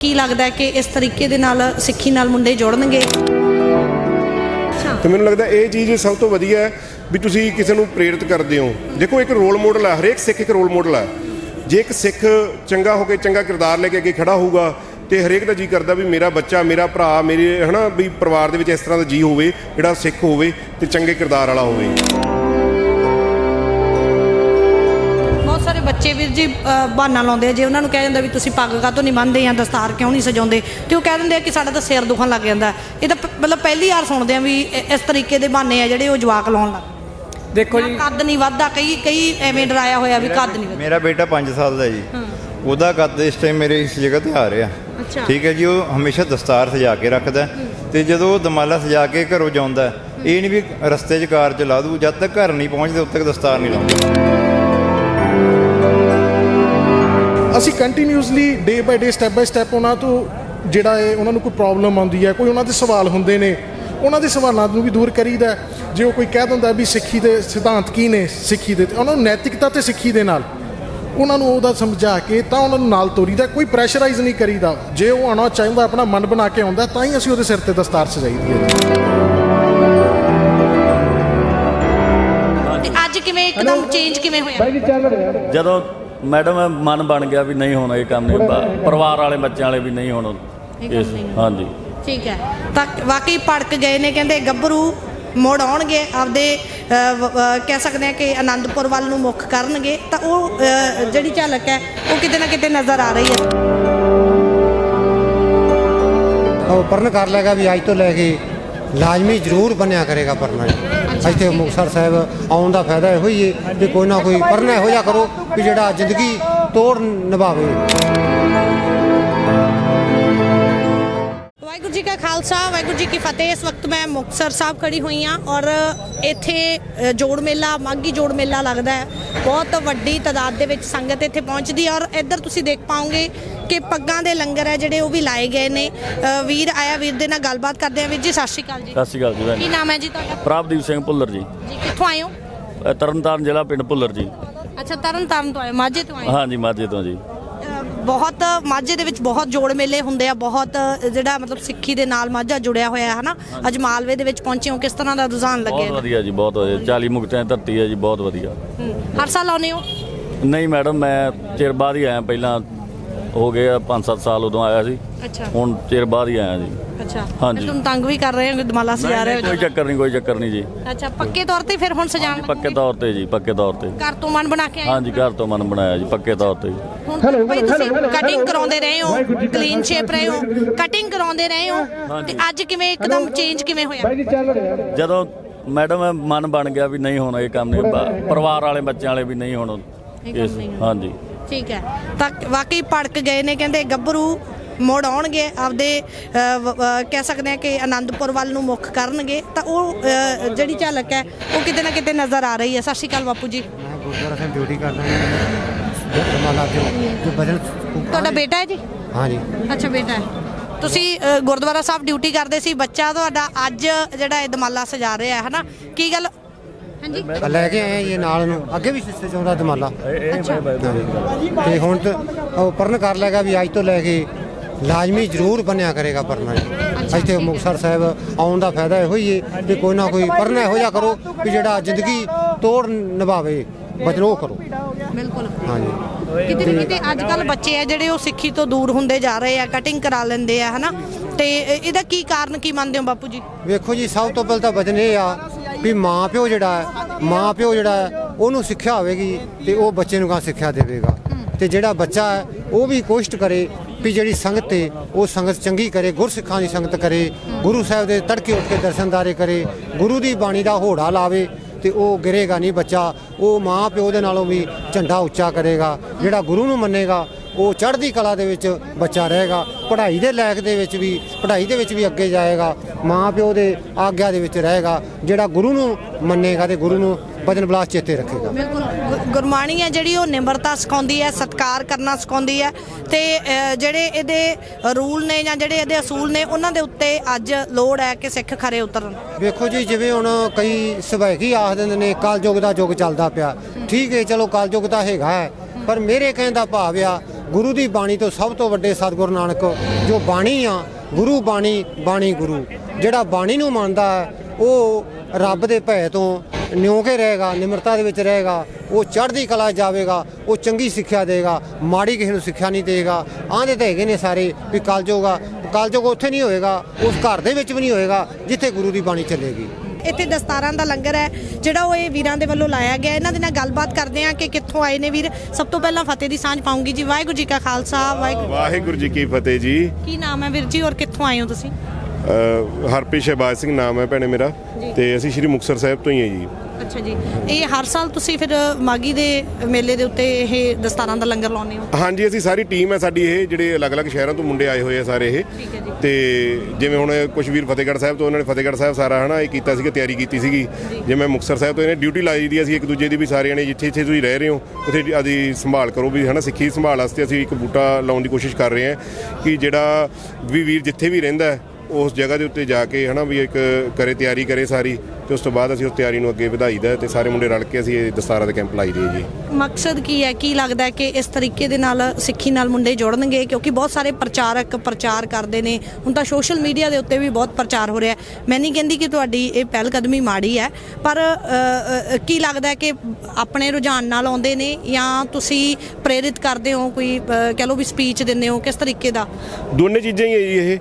ਕੀ ਲੱਗਦਾ ਕਿ ਇਸ ਤਰੀਕੇ ਦੇ ਨਾਲ ਸਿੱਖੀ ਨਾਲ ਮੁੰਡੇ ਜੁੜਨਗੇ? ਤੇ ਮੈਨੂੰ ਲੱਗਦਾ ਇਹ ਚੀਜ਼ ਸਭ ਤੋਂ ਵਧੀਆ ਹੈ ਵੀ ਤੁਸੀਂ ਕਿਸੇ ਨੂੰ ਪ੍ਰੇਰਿਤ ਕਰਦੇ ਹੋ। ਦੇਖੋ, ਇੱਕ ਰੋਲ ਮਾਡਲ ਹੈ ਹਰੇਕ ਸਿੱਖ ਇੱਕ ਰੋਲ ਮਾਡਲ ਹੈ ਜੇ ਇੱਕ ਸਿੱਖ ਚੰਗਾ ਹੋ ਕੇ ਚੰਗਾ ਕਿਰਦਾਰ ਲੈ ਕੇ ਅੱਗੇ ਖੜਾ ਹੋਊਗਾ ਤੇ ਹਰੇਕ ਦਾ ਜੀ ਕਰਦਾ ਵੀ ਮੇਰਾ ਬੱਚਾ, ਮੇਰਾ ਭਰਾ, ਮੇਰੇ ਹਨਾ ਵੀ ਪਰਿਵਾਰ ਦੇ ਵਿੱਚ ਇਸ ਤਰ੍ਹਾਂ ਦਾ ਜੀ ਹੋਵੇ, ਜਿਹੜਾ ਸਿੱਖ ਹੋਵੇ ਤੇ ਚੰਗੇ ਕਿਰਦਾਰ ਵਾਲਾ ਹੋਵੇ। ਬੱਚੇ ਵੀਰ ਜੀ ਬਹਾਨਾ ਲਾਉਂਦੇ ਆ। ਜੇ ਉਹਨਾਂ ਨੂੰ ਕਹਿ ਜਾਂਦਾ ਵੀ ਤੁਸੀਂ ਪੱਗ ਕਾਹਤੋਂ ਨਹੀਂ ਬੰਨ੍ਹਦੇ ਜਾਂ ਦਸਤਾਰ ਕਿਉਂ ਨਹੀਂ ਸਜਾਉਂਦੇ ਤੇ ਉਹ ਕਹਿ ਦਿੰਦੇ ਆ ਕਿ ਸਾਡਾ ਤਾਂ ਸਿਰ ਦੁਖਣ ਲੱਗ ਜਾਂਦਾ। ਇਹ ਤਾਂ ਮਤਲਬ ਪਹਿਲੀ ਵਾਰ ਸੁਣਦੇ ਆ ਵੀ ਇਸ ਤਰੀਕੇ ਦੇ ਬਹਾਨੇ ਆ ਜਿਹੜੇ ਉਹ ਜਵਾਕ ਲਾਉਣ ਲੱਗ ਦੇਖੋ ਜਾਂ। ਕੱਦ ਨਹੀਂ ਵੱਧਦਾ ਕਈ ਕਈ ਐਵੇਂ ਡਰਾਇਆ ਹੋਇਆ ਵੀ ਕੱਦ ਨਹੀਂ ਵੱਧਦਾ। ਮੇਰਾ ਬੇਟਾ 5 ਸਾਲ ਦਾ ਜੀ। ਉਹਦਾ ਕੱਦ ਇਸ ਟਾਈਮ ਮੇਰੇ ਇਸ ਜਗ੍ਹਾ ਤੇ ਆ ਰਿਹਾ। ਅੱਛਾ। ਠੀਕ ਹੈ ਜੀ ਉਹ ਹਮੇਸ਼ਾ ਦਸਤਾਰ ਸਜਾ ਕੇ ਰੱਖਦਾ। ਤੇ ਜਦੋਂ ਉਹ ਦਮਾਲਾ ਸਜਾ ਕੇ ਘਰੋਂ ਜਾਂਦਾ ਇਹ ਨਹੀਂ ਵੀ ਰਸਤੇ 'ਚ ਕਾਰ ਚਲਾ ਦੂ ਜਦ ਤੱਕ ਘਰ ਨਹੀਂ ਪਹੁੰਚਦੇ ਉਦ ਤੱਕ ਦਸਤਾਰ ਨਹੀਂ ਲਾਉਂਦਾ। ਅਸੀਂ continuously day by day step by step ਉਹਨਾਂ ਤੋਂ ਜਿਹੜਾ ਹੈ ਉਹਨਾਂ ਨੂੰ ਕੋਈ ਪ੍ਰੋਬਲਮ ਆਉਂਦੀ ਹੈ ਕੋਈ ਉਹਨਾਂ ਦੇ ਸਵਾਲ ਹੁੰਦੇ ਨੇ ਉਹਨਾਂ ਦੇ ਸਵਾਲਾਂ ਨੂੰ ਵੀ ਦੂਰ ਕਰੀਦਾ। ਜੇ ਉਹ ਕੋਈ ਕਹਿ ਦਿੰਦਾ ਵੀ ਸਿੱਖੀ ਦੇ ਸਿਧਾਂਤ ਕੀ ਨੇ ਸਿੱਖੀ ਦੇ ਉਹਨਾਂ ਨੂੰ ਨੈਤਿਕਤਾ ਤੇ ਸਿੱਖੀ ਦੇ ਨਾਲ ਉਹਨਾਂ ਨੂੰ ਉਹਦਾ ਸਮਝਾ ਕੇ ਤਾਂ ਉਹਨਾਂ ਨੂੰ ਨਾਲ ਤੋਰੀਦਾ ਕੋਈ ਪ੍ਰੈਸ਼ਰਾਈਜ਼ ਨਹੀਂ ਕਰੀਦਾ। ਜੇ ਉਹ ਆਉਣਾ ਚਾਹੁੰਦਾ ਆਪਣਾ ਮਨ ਬਣਾ ਕੇ ਆਉਂਦਾ ਤਾਂ ਹੀ ਅਸੀਂ ਉਹਦੇ ਸਿਰ ਤੇ ਦਸਤਾਰ ਸਜਾਈਦੀ ਹੈ ਅੱਜ ਕਿਵੇਂ ਇੱਕਦਮ ਚੇਂਜ ਕਿਵੇਂ ਹੋਇਆ? ਜਦੋਂ ਮੈਡਮ ਮਨ ਬਣ ਗਿਆ ਵੀ ਨਹੀਂ ਹੋਣਾ ਇਹ ਕੰਮ ਨਹੀਂ ਪਰਿਵਾਰ ਵਾਲੇ ਬੱਚਿਆਂ ਵਾਲੇ ਵੀ ਨਹੀਂ ਹੋਣਾ ਇਸ ਹਾਂਜੀ। ਠੀਕ ਹੈ। ਤਾਂ ਵਾਕਈ ਭੜਕ ਗਏ ਨੇ ਕਹਿੰਦੇ ਗੱਭਰੂ ਮੋੜ ਆਉਣਗੇ ਆਪਦੇ ਵ- ਕਹਿ ਸਕਦੇ ਆ ਕਿ ਆਨੰਦਪੁਰ ਵੱਲ ਨੂੰ ਮੁੱਖ ਕਰਨਗੇ। ਤਾਂ ਉਹ ਜਿਹੜੀ ਝਲਕ ਹੈ ਉਹ ਕਿਤੇ ਨਾ ਕਿਤੇ ਨਜ਼ਰ ਆ ਰਹੀ ਹੈ। ਉਹ ਪਰਨ ਕਰ ਲੇਗਾ ਵੀ ਅੱਜ ਤੋਂ ਲੈ ਕੇ ਲਾਜ਼ਮੀ ਜ਼ਰੂਰ ਬਣਿਆ ਕਰੇਗਾ ਪਰਨਾ ਇੱਥੇ ਮੁਕਤਸਰ ਸਾਹਿਬ ਆਉਣ ਦਾ ਫਾਇਦਾ ਇਹੋ ਹੀ ਹੈ ਵੀ ਕੋਈ ਨਾ ਕੋਈ ਪਰਨਾ ਇਹੋ ਜਿਹਾ ਕਰੋ ਵੀ ਜਿਹੜਾ ਜ਼ਿੰਦਗੀ ਤੋੜ ਨਿਭਾਵੇ। ਵਾਹਿਗੁਰੂ ਜੀ ਕਾ ਖਾਲਸਾ ਵਾਹਿਗੁਰੂ ਜੀ ਕੀ ਫਤਿਹ। ਇਸ ਵਕਤ ਮੈਂ ਮੁਕਤਸਰ ਸਾਹਿਬ ਖੜੀ ਹੋਈ ਹਾਂ ਔਰ ਇੱਥੇ ਜੋੜ ਮੇਲਾ ਮਾਗੀ ਜੋੜ ਮੇਲਾ ਲੱਗਦਾ ਹੈ। ਬਹੁਤ ਵੱਡੀ ਤਾਦਾਦ ਦੇ ਵਿੱਚ ਸੰਗਤ ਇੱਥੇ ਪਹੁੰਚਦੀ ਹੈ ਔਰ ਇੱਧਰ ਤੁਸੀਂ ਦੇਖ ਪਾਓਗੇ ਕਿ ਪੱਗਾਂ ਦੇ ਲੰਗਰ ਹੈ ਜਿਹੜੇ ਉਹ ਵੀ ਲਾਏ ਗਏ ਨੇ। ਵੀਰ ਆਇਆ ਵੀਰ ਦੇ ਨਾਲ ਗੱਲਬਾਤ ਕਰਦੇ ਆ ਵੀਰ ਜੀ ਸਤਿ ਸ਼੍ਰੀ ਅਕਾਲ ਜੀ। ਸਤਿ ਸ਼੍ਰੀ ਅਕਾਲ ਜੀ ਭੈਣ ਕੀ ਜੀ। ਨਾਮ ਹੈ ਜੀ ਤੁਹਾਡਾ? ਪ੍ਰਭਦੀਪ ਸਿੰਘ ਭੁੱਲਰ ਜੀ। ਜੀ ਕਿੱਥੋਂ ਆਏ ਹੋ? ਤਰਨਤਾਰਨ ਜ਼ਿਲ੍ਹਾ ਪਿੰਡ ਭੁੱਲਰ ਜੀ। ਅੱਛਾ ਤਰਨ ਤਾਰਨ ਤੋਂ ਆਏ ਮਾਝੇ ਤੋਂ ਆਏ ਹੋ। ਹਾਂਜੀ ਮਾਝੇ ਤੋਂ ਜੀ। ਬਹੁਤ ਮਾਝੇ ਦੇ ਵਿੱਚ ਬਹੁਤ ਜੋੜ ਮੇਲੇ ਹੁੰਦੇ ਆ ਬਹੁਤ ਜਿਹੜਾ ਮਤਲਬ ਸਿੱਖੀ ਦੇ ਨਾਲ ਮਾਝਾ ਜੁੜਿਆ ਹੋਇਆ ਹੈ ਹਨਾ? ਅੱਜ ਮਾਲਵੇ ਦੇ ਵਿੱਚ ਪਹੁੰਚੇ ਹੋ ਕਿਸ ਤਰ੍ਹਾਂ ਦਾ ਰੁਝਾਨ ਬਹੁਤ ਲੱਗਿਆ ਵਧੀਆ ਜੀ ਬਹੁਤ ਵਧੀਆ। 40 ਮੁਕਤਿਆਂ ਦੀ ਧਰਤੀ ਹੈ ਜੀ ਬਹੁਤ ਵਧੀਆ। ਹਰ ਸਾਲ ਆਉਂਦੇ ਹੋ? ਨਹੀਂ ਮੈਡਮ ਮੈਂ ਚਿਰ ਬਾਅਦ ਹੀ ਆਇਆ ਪਹਿਲਾਂ ਹੋ ਗਏ 5-7 ਸਾਲ ਉਦੋਂ ਆਇਆ ਸੀ। ਅੱਛਾ। ਹੁਣ ਚਿਰ ਬਾਅਦ ਹੀ ਆਇਆ ਜੀ। ਅੱਛਾ। ਹਾਂਜੀ। ਤੁਹਾਨੂੰ ਤੰਗ ਵੀ ਕਰ ਰਹੇ ਹੋ ਦਮਾਲਾ ਸਜਾ ਰਹੇ ਕੋਈ ਹੋ ਚੱਕਰ ਨਹੀਂ ਕੋਈ ਚੱਕਰ ਨਹੀਂ ਜੀ। ਅੱਛਾ ਪੱਕੇ ਤੌਰ ਤੇ ਫਿਰ ਹੁਣ ਸਜਾਣ ਪੱਕੇ ਤੌਰ ਤੇ ਜੀ ਪੱਕੇ ਤੌਰ ਤੇ। ਘਰ ਤੋਂ ਮਨ ਬਣਾ ਕੇ ਆਏ ਹੋ? ਹਾਂਜੀ ਘਰ ਤੋਂ ਮਨ ਬਣਾਇਆ ਜੀ ਪੱਕੇ ਤੌਰ ਤੇ ਜੀ। ਹੁਣ ਭਾਈ ਤੁਸੀਂ ਕਟਿੰਗ ਕਰਾਉਂਦੇ ਰਹੇ ਹੋ ਕਲੀਨ ਸ਼ੇਪ ਰਹੇ ਹੋ ਕਟਿੰਗ ਕਰਾਉਂਦੇ ਰਹੇ ਹੋ ਤੇ ਅੱਜ ਕਿਵੇਂ ਇੱਕਦਮ ਚੇਂਜ ਕਿਵੇਂ ਹੋਇਆ? ਜਦੋਂ ਮੈਡਮ ਮਨ ਬਣ ਗਿਆ ਵੀ ਨਹੀਂ ਹੋਣਾ ਇਹ ਕੰਮ ਨਹੀਂ ਬ- ਪਰਿਵਾਰ ਵਾਲੇ ਬੱਚਿਆਂ ਵਾਲੇ ਵੀ ਨਹੀਂ ਹੋਣਾ ਇਹ ਕੰਮ ਇਸ ਨਹੀਂ ਹੋਣਾ। ਹਾਂਜੀ। ਠੀਕ ਹੈ। ਤਾਂ ਵਾਕਈ ਭੜਕ ਗਏ ਨੇ ਕਹਿੰਦੇ ਗੱਭਰੂ ਮੋੜ ਆਉਣਗੇ ਆਪਦੇ ਅ, ਵ- ਅ, ਕਹਿ ਸਕਦੇ ਆ ਕਿ ਆਨੰਦਪੁਰ ਵੱਲ ਨੂੰ ਮੁੱਖ ਕਰਨਗੇ। ਤਾਂ ਉਹ ਅ, ਜਿਹੜੀ ਝਲਕ ਹੈ ਉਹ ਕਿਤੇ ਨਾ ਕਿਤੇ ਨਜ਼ਰ ਆ ਰਹੀ ਹੈ। ਸਤਿ ਸ਼੍ਰੀ ਅਕਾਲ ਬਾਪੂ ਜੀ। ਮੈਂ ਗੁਰਦੁਆਰਾ ਸਾਹਿਬ ਡਿਊਟੀ ਕਰਦਾ ਹਾਂ। ਜਮਾਲਾ ਤੇ ਜੋ ਤੁਹਾਡਾ ਬੇਟਾ ਹੈ ਜੀ? ਅੱਛਾ ਬੇਟਾ ਹੈ। ਤੁਸੀਂ ਅ, ਗੁਰਦੁਆਰਾ ਸਾਹਿਬ ਡਿਊਟੀ ਕਰਦੇ ਸੀ ਬੱਚਾ ਤੁਹਾਡਾ ਅੱਜ ਜਿਹੜਾ ਇਹ ਦਮਾਲਾ ਸਜਾ ਰਿਹਾ ਹੈ ਹਨਾ? ਕੀ ਗੱਲ ਹਾਂਜੀ। ਲੈ ਕੇ ਆਏ ਇਹ ਨਾਲ ਨੂੰ। ਅੱਗੇ ਵੀ ਸਿੱਸੇ ਚਾਉਂਦਾ ਦਮਾਲਾ ਤੇ ਹੁਣ ਤਾਂ ਉਹ ਪਰਨ ਕਰ ਲੇਗਾ ਵੀ ਅੱਜ ਤੋਂ ਲੈ ਕੇ ਲਾਜ਼ਮੀ ਜ਼ਰੂਰ ਬਣਿਆ ਕਰੇਗਾ ਪਰਨਾ ਇੱਥੇ ਮੁਕਤਸਰ ਸਾਹਿਬ ਆਉਣ ਦਾ ਫਾਇਦਾ ਇਹੋ ਹੀ ਹੈ ਵੀ ਕੋਈ ਨਾ ਕੋਈ ਪਰਨਾ ਇਹੋ ਜਿਹਾ ਕਰੋ ਵੀ ਜਿਹੜਾ ਜ਼ਿੰਦਗੀ ਤੋੜ ਨਿਭਾਵੇ ਬਚਨੋ ਕਰੋ। ਬਿਲਕੁਲ। ਹਾਂਜੀ। ਕਿਤੇ ਨਾ ਕਿਤੇ ਅੱਜ ਕੱਲ ਬੱਚੇ ਆ ਜਿਹੜੇ ਉਹ ਸਿੱਖੀ ਤੋਂ ਦੂਰ ਹੁੰਦੇ ਜਾ ਰਹੇ ਆ ਕਟਿੰਗ ਕਰਾ ਲੈਂਦੇ ਆ ਹਨਾ? ਤੇ ਇਹ- ਇਹਦਾ ਕੀ ਕਾਰਨ ਕੀ ਮੰਨਦੇ ਹੋ ਬਾਪੂ ਜੀ? ਵੇਖੋ ਜੀ ਸਭ ਤੋਂ ਪਹਿਲਾਂ ਤਾਂ ਵਚਨ ਇਹ ਆ ਵੀ ਮਾਂ ਪਿਓ ਜਿਹੜਾ ਹੈ ਮਾਂ ਪਿਓ ਜਿਹੜਾ ਹੈ, ਉਹਨੂੰ ਸਿੱਖਿਆ ਹੋਵੇਗੀ ਤੇ ਉਹ ਬੱਚੇ ਨੂੰ ਕਾ ਸਿੱਖਿਆ ਦੇਵੇਗਾ। ਤੇ ਜਿਹੜਾ ਬੱਚਾ ਹੈ, ਉਹ ਵੀ ਕੋਸ਼ਿਸ਼ ਕਰੇ ਵੀ ਜਿਹੜੀ ਸੰਗਤ ਹੈ ਉਹ ਸੰਗਤ ਚੰਗੀ ਕਰੇ, ਗੁਰਸਿੱਖਾਂ ਦੀ ਸੰਗਤ ਕਰੇ, ਗੁਰੂ ਸਾਹਿਬ ਦੇ ਤੜਕੇ ਉੱਠ ਕੇ ਦਰਸ਼ਨਦਾਰੇ ਕਰੇ, ਗੁਰੂ ਦੀ ਬਾਣੀ ਦਾ ਹੋੜਾ ਲਾਵੇ ਤੇ ਉਹ ਗਿਰੇਗਾ ਨਹੀਂ ਬੱਚਾ, ਉਹ ਮਾਂ ਪਿਓ ਦੇ ਨਾਲੋਂ ਵੀ ਝੰਡਾ ਉੱਚਾ ਕਰੇਗਾ, ਜਿਹੜਾ ਗੁਰੂ ਨੂੰ ਮੰਨੇਗਾ ਉਹ ਚੜ੍ਹਦੀ ਕਲਾ ਦੇ ਵਿੱਚ ਬੱਚਾ ਰਹੇਗਾ ਪੜ੍ਹਾਈ ਦੇ ਲਾਇਕ ਦੇ ਵਿੱਚ ਵੀ ਪੜ੍ਹਾਈ ਦੇ ਵਿੱਚ ਵੀ ਅੱਗੇ ਜਾਏਗਾ ਮਾਂ ਪਿਓ ਦੇ ਆਗਿਆ ਦੇ ਵਿੱਚ ਰਹੇਗਾ ਜਿਹੜਾ ਗੁਰੂ ਨੂੰ ਮੰਨੇਗਾ ਤੇ ਗੁਰੂ ਨੂੰ ਬਚਨ ਬਲਾਸ ਚੇਤੇ ਰੱਖੇਗਾ। ਬਿਲਕੁਲ ਗੁਰਬਾਣੀ ਹੈ ਜਿਹੜੀ ਉਹ ਨਿਮਰਤਾ ਸਿਖਾਉਂਦੀ ਹੈ ਸਤਕਾਰ ਕਰਨਾ ਸਿਖਾਉਂਦੀ ਹੈ ਤੇ ਜਿਹੜੇ ਇਹਦੇ ਰੂਲ ਨੇ ਜਾਂ ਜਿਹੜੇ ਇਹਦੇ ਅਸੂਲ ਨੇ ਉਹਨਾਂ ਦੇ ਉੱਤੇ ਅੱਜ ਲੋੜ ਹੈ ਕਿ ਸਿੱਖ ਖਰੇ ਉਤਰਨ। ਵੇਖੋ ਜੀ ਜਿਵੇਂ ਹੁਣ ਕਈ ਸਭੈਕੀ ਆਖ ਦਿੰਦੇ ਨੇ ਕਲਯੁਗ ਦਾ ਯੁੱਗ ਚੱਲਦਾ ਪਿਆ। ਠੀਕ ਹੈ ਚਲੋ ਕਲਯੁਗ ਤਾਂ ਹੈਗਾ ਪਰ ਮੇਰੇ ਕਹਿਣ ਦਾ ਭਾਵ ਆ ਗੁਰੂ ਦੀ ਬਾਣੀ ਤੋਂ ਸਭ ਤੋਂ ਵੱਡੇ ਸਤਿਗੁਰੂ ਨਾਨਕ ਜੋ ਬਾਣੀ ਆ, ਗੁਰੂ ਬਾਣੀ ਬਾਣੀ ਗੁਰੂ। ਜਿਹੜਾ ਬਾਣੀ ਨੂੰ ਮੰਨਦਾ ਹੈ, ਉਹ ਰੱਬ ਦੇ ਭੈ ਤੋਂ ਨਿਉ ਕੇ ਰਹੇਗਾ, ਨਿਮਰਤਾ ਦੇ ਵਿੱਚ ਰਹੇਗਾ, ਉਹ ਚੜ੍ਹਦੀ ਕਲਾ ਜਾਵੇਗਾ, ਉਹ ਚੰਗੀ ਸਿੱਖਿਆ ਦੇਗਾ ਮਾੜੀ ਕਿਸੇ ਨੂੰ ਸਿੱਖਿਆ ਨਹੀਂ ਦੇਗਾ ਆਂਦੇ ਤਾਂ ਹੈਗੇ ਨੇ ਸਾਰੇ ਵੀ ਕਲਯੋਗ ਆ, ਕਲਯੁਗ ਉੱਥੇ ਨਹੀਂ ਹੋਏਗਾ, ਉਸ ਘਰ ਦੇ ਵਿੱਚ ਵੀ ਨਹੀਂ ਹੋਏਗਾ, ਜਿੱਥੇ ਗੁਰੂ ਦੀ ਬਾਣੀ ਚੱਲੇਗੀ। ਇੱਥੇ ਦਸਤਾਰਾਂ ਦਾ ਲੰਗਰ ਹੈ ਜਿਹੜਾ ਉਹ ਇਹ ਵੀਰਾਂ ਦੇ ਵੱਲੋਂ ਲਾਇਆ ਗਿਆ। ਇਹਨਾਂ ਦੇ ਨਾਲ ਗੱਲਬਾਤ ਕਰਦੇ ਆ ਕਿ ਕਿੱਥੋਂ ਆਏ ਨੇ ਵੀਰ। ਸਭ ਤੋਂ ਪਹਿਲਾਂ ਫਤਿਹ ਦੀ ਸਾਂਝ ਪਾਉਂਗੀ ਜੀ। ਵਾਹਿਗੁਰੂ ਜੀ ਕਾ ਖਾਲਸਾ ਵਾਹਿਗੁਰੂ ਵਾਹਿਗੁਰੂ ਜੀ ਕੀ ਫਤਿਹ ਜੀ। ਕੀ ਨਾਮ ਹੈ ਵੀਰ ਜੀ? ਔਰ ਕਿੱਥੋਂ ਆਏ ਹੋ ਤੁਸੀਂ? ਹਰਪ੍ਰੀਤ ਸ਼ਹਿਬਾਜ਼ ਸਿੰਘ ਨਾਮ ਹੈ ਭੈਣੇ ਮੇਰਾ ਤੇ ਅਸੀਂ ਸ਼੍ਰੀ ਮੁਕਤਸਰ ਸਾਹਿਬ ਤੋਂ ਹੀ ਹਾਂ ਜੀ। ਅੱਛਾ ਜੀ। ਇਹ ਹਰ ਸਾਲ ਤੁਸੀਂ ਫਿਰ ਮਾਗੀ ਦੇ ਮੇਲੇ ਦੇ ਉੱਤੇ ਇਹ ਦਸਤਾਰਾਂ ਦਾ ਲੰਗਰ ਲਾਉਂਦੇ ਹੋ? ਹਾਂਜੀ ਅਸੀਂ ਸਾਰੀ ਟੀਮ ਹੈ ਸਾਡੀ ਇਹ ਜਿਹੜੇ ਅਲੱਗ-ਅਲੱਗ ਸ਼ਹਿਰਾਂ ਤੋਂ ਮੁੰਡੇ ਆਏ ਹੋਏ ਆ ਸਾਰੇ ਇਹ। ਤੇ ਜਿਵੇਂ ਹੁਣ ਕੁਝ ਵੀਰ ਫਤਿਹਗੜ੍ਹ ਸਾਹਿਬ ਤੋਂ ਉਹਨਾਂ ਨੇ ਫਤਿਹਗੜ੍ਹ ਸਾਹਿਬ ਸਾਰਾ ਹਨਾ ਇਹ ਕੀਤਾ ਸੀਗਾ ਤਿਆਰੀ ਕੀਤੀ ਸੀਗੀ। ਜਿਵੇਂ ਮੁਕਤਸਰ ਸਾਹਿਬ ਤੋਂ ਇਹਨੇ ਡਿਊਟੀ ਲਾਈ ਦੀ ਅਸੀਂ ਇੱਕ ਦੂਜੇ ਦੀ ਵੀ ਸਾਰਿਆਂ ਨੇ ਜਿੱਥੇ ਜਿੱਥੇ ਤੁਸੀਂ ਰਹਿ ਰਹੇ ਹੋ ਉੱਥੇ ਆਦੀ ਸੰਭਾਲ ਕਰੋ ਵੀ ਹਨਾ ਸਿੱਖੀ ਸੰਭਾਲ ਵਾਸਤੇ ਅਸੀਂ ਇੱਕ ਬੂਟਾ ਲਾਉਣ ਦੀ ਕੋਸ਼ਿਸ਼ ਕਰ ਰਹੇ ਹਾਂ ਕਿ ਜਿਹੜਾ ਵੀ ਵੀਰ ਜਿੱਥੇ ਵੀ ਰਹਿੰਦਾ ਉਸ ਜਗ੍ਹਾ ਦੇ ਉੱਤੇ ਜਾ ਕੇ ਹਨਾ ਵੀ ਇੱਕ ਕਰੇ ਤਿਆਰੀ ਕਰੇ ਸਾਰੀ ਤੇ ਉਸ ਤੋਂ ਬਾਅਦ ਅਸੀਂ ਉਸ ਤਿਆਰੀ ਨੂੰ ਅੱਗੇ ਵਧਾਈਦਾ ਤੇ ਸਾਰੇ ਮੁੰਡੇ ਰਲ ਕੇ ਅਸੀਂ ਇਹ ਦਸਤਾਰਾਂ ਦੇ ਕੈਂਪ ਲਾਈ ਦੇ ਜੀ। ਮਕਸਦ ਕੀ ਹੈ? ਕੀ ਲੱਗਦਾ ਹੈ ਕਿ ਇਸ ਤਰੀਕੇ ਦੇ ਨਾਲ ਸਿੱਖੀ ਨਾਲ ਮੁੰਡੇ ਜੁੜਨਗੇ? ਕਿਉਂਕਿ ਬਹੁਤ ਸਾਰੇ ਪ੍ਰਚਾਰਕ ਪ੍ਰਚਾਰ ਕਰਦੇ ਨੇ। ਹੁਣ ਤਾਂ ਸੋਸ਼ਲ ਮੀਡੀਆ ਦੇ ਉੱਤੇ ਵੀ ਬਹੁਤ ਪ੍ਰਚਾਰ ਹੋ ਰਿਹਾ ਮੈਂ ਨਹੀਂ ਕਹਿੰਦੀ ਕਿ ਤੁਹਾਡੀ ਇਹ ਪਹਿਲ ਕਦਮੀ ਮਾੜੀ ਹੈ ਪਰ ਕੀ ਲੱਗਦਾ ਹੈ ਕਿ ਆਪਣੇ ਰੁਝਾਨ ਨਾਲ ਆਉਂਦੇ ਨੇ ਜਾਂ ਤੁਸੀਂ ਪ੍ਰੇਰਿਤ ਕਰਦੇ ਹੋ ਕੋਈ ਕਹਿ ਲਓ ਵੀ ਸਪੀਚ ਦਿੰਦੇ ਹੋ? ਕਿਸ ਤਰੀਕੇ ਦਾ? ਦੋਨੇ ਚੀਜ਼ਾਂ ਹੀ ਹੈ ਜੀ ਇਹ।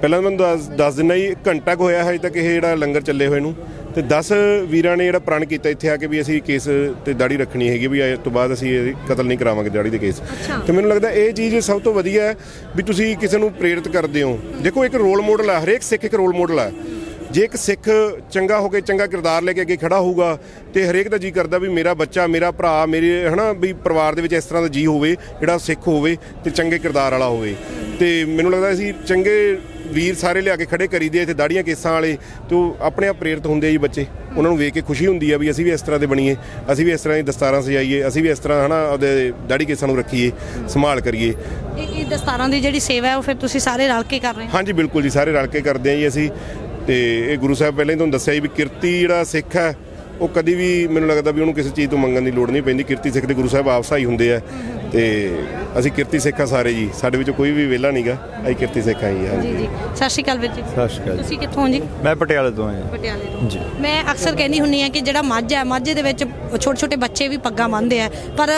ਪਹਿਲਾਂ ਮੈਂ ਤੁਹਾਨੂੰ ਦੱਸ ਦੱਸ ਦਿੰਦਾ ਜੀ ਘੰਟਾ ਕੁ ਹੋਇਆ ਹਜੇ ਤੱਕ ਇਹ ਜਿਹੜਾ ਲੰਗਰ ਚੱਲੇ ਹੋਏ ਨੂੰ। ਤੇ 10 ਵੀਰਾਂ ਨੇ ਜਿਹੜਾ ਪ੍ਰਣ ਕੀਤਾ ਇੱਥੇ ਆ ਕੇ ਵੀ ਅਸੀਂ ਕੇਸ ਤੇ ਦਾੜੀ ਰੱਖਣੀ ਹੈਗੀ ਵੀ ਅੱਜ ਤੋਂ ਬਾਅਦ ਅਸੀਂ ਇਹ ਕਤਲ ਨਹੀਂ ਕਰਾਵਾਂਗੇ ਦਾੜੀ ਦੇ ਕੇਸ। ਤੇ ਮੈਨੂੰ ਲੱਗਦਾ ਇਹ ਚੀਜ਼ ਸਭ ਤੋਂ ਵਧੀਆ ਹੈ ਵੀ ਤੁਸੀਂ ਕਿਸੇ ਨੂੰ ਪ੍ਰੇਰਿਤ ਕਰਦੇ ਹੋ। ਦੇਖੋ ਇੱਕ ਰੋਲ ਮਾਡਲ ਹੈ ਹਰੇਕ ਸਿੱਖ ਇੱਕ ਰੋਲ ਮਾਡਲ ਹੈ ਜੇ ਇੱਕ ਸਿੱਖ ਚੰਗਾ ਹੋ ਕੇ ਚੰਗਾ ਕਿਰਦਾਰ ਲੈ ਕੇ ਅੱਗੇ ਖੜਾ ਹੋਊਗਾ ਤੇ ਹਰੇਕ ਦਾ ਜੀ ਕਰਦਾ ਵੀ ਮੇਰਾ ਬੱਚਾ ਮੇਰਾ ਭਰਾ ਮੇਰੇ ਹਨਾ ਵੀ ਪਰਿਵਾਰ ਦੇ ਵਿੱਚ ਇਸ ਤਰ੍ਹਾਂ ਦਾ ਜੀ ਹੋਵੇ ਜਿਹੜਾ ਸਿੱਖ ਹੋਵੇ ਤੇ ਚੰਗੇ ਕਿਰਦਾਰ ਵਾਲਾ ਹੋਵੇ। ਤੇ ਮੈਨੂੰ ਲੱਗਦਾ ਅਸੀਂ ਚੰਗੇ ਵੀਰ ਸਾਰੇ ਲਿਆ ਕੇ ਖੜੇ ਕਰੀਦੇ ਇੱਥੇ ਦਾੜੀਆਂ ਕੇਸਾਂ ਵਾਲੇ ਤੇ ਆਪਣੇ ਆਪ ਪ੍ਰੇਰਿਤ ਹੁੰਦੇ ਆ ਜੀ ਬੱਚੇ। ਉਹਨਾਂ ਨੂੰ ਵੇਖ ਕੇ ਖੁਸ਼ੀ ਹੁੰਦੀ ਆ ਵੀ ਅਸੀਂ ਵੀ ਇਸ ਤਰ੍ਹਾਂ ਦੇ ਬਣੀਏ ਅਸੀਂ ਵੀ ਇਸ ਤਰ੍ਹਾਂ ਦੀ ਦਸਤਾਰਾਂ ਸਜਾਈਏ ਅਸੀਂ ਵੀ ਇਸ ਤਰ੍ਹਾਂ ਹਨਾ ਉਹਦੇ ਦਾੜੀ ਕੇਸਾਂ ਨੂੰ ਰੱਖੀਏ ਸੰਭਾਲ ਕਰੀਏ। ਇਹ ਦਸਤਾਰਾਂ ਦੀ ਜਿਹੜੀ ਸੇਵਾ ਹੈ ਉਹ ਫਿਰ ਤੁਸੀਂ ਸਾਰੇ ਰਲ ਕੇ ਕਰ ਰਹੇ ਹੋ? ਹਾਂਜੀ ਬਿਲਕੁਲ ਜੀ ਸਾਰੇ ਰਲ ਕੇ ਕਰਦੇ ਆ ਜੀ ਅਸੀਂ। ਤੇ ਇਹ ਗੁਰੂ ਸਾਹਿਬ ਪਹਿਲਾਂ ਹੀ ਤੁਹਾਨੂੰ ਦੱਸਿਆ ਜੀ ਵੀ ਕਿਰਤੀ ਜਿਹੜਾ ਸਿੱਖ ਹੈ ਉਹ ਕਦੀ ਵੀ ਮੈਨੂੰ ਲੱਗਦਾ ਵੀ ਉਹਨੂੰ ਕਿਸੇ ਚੀਜ਼ ਤੋਂ ਮੰਗਣ ਦੀ ਲੋੜ ਨਹੀਂ ਪੈਂਦੀ। ਕਿਰਤੀ ਸਿੱਖ ਦੇ ਗੁਰੂ ਸਾਹਿਬ ਆਪ ਸਹਾਈ ਹੁੰਦੇ ਆ। ਤੇ ਅਸੀਂ ਕਿਰਤੀ ਸਿੱਖ ਆ ਸਾਰੇ ਜੀ। ਸਾਡੇ ਵਿੱਚੋਂ ਕੋਈ ਵੀ ਵਿਹਲਾ ਨਹੀਂਗਾ ਅਸੀਂ ਕਿਰਤੀ ਸਿੱਖ ਆ ਜੀ ਜੀ। ਜੀ ਸਤਿ ਸ਼੍ਰੀ ਅਕਾਲ ਵੀਰ ਜੀ। ਸਤਿ ਸ਼੍ਰੀ ਅਕਾਲ ਜੀ। ਤੁਸੀਂ ਕਿੱਥੋਂ ਹੋ ਜੀ? ਮੈਂ ਪਟਿਆਲੇ ਤੋਂ ਆਇਆ ਪਟਿਆਲੇ ਤੋਂ। ਮੈਂ ਅਕਸਰ ਕਹਿੰਦੀ ਹੁੰਨੀ ਆ ਕਿ ਜਿਹੜਾ ਮੱਝ ਹੈ ਮੱਝ ਦੇ ਵਿੱਚ ਛੋਟੇ ਛੋਟੇ ਬੱਚੇ ਵੀ ਪੱਗਾਂ ਬੰਨ੍ਹਦੇ ਆ। ਪਰ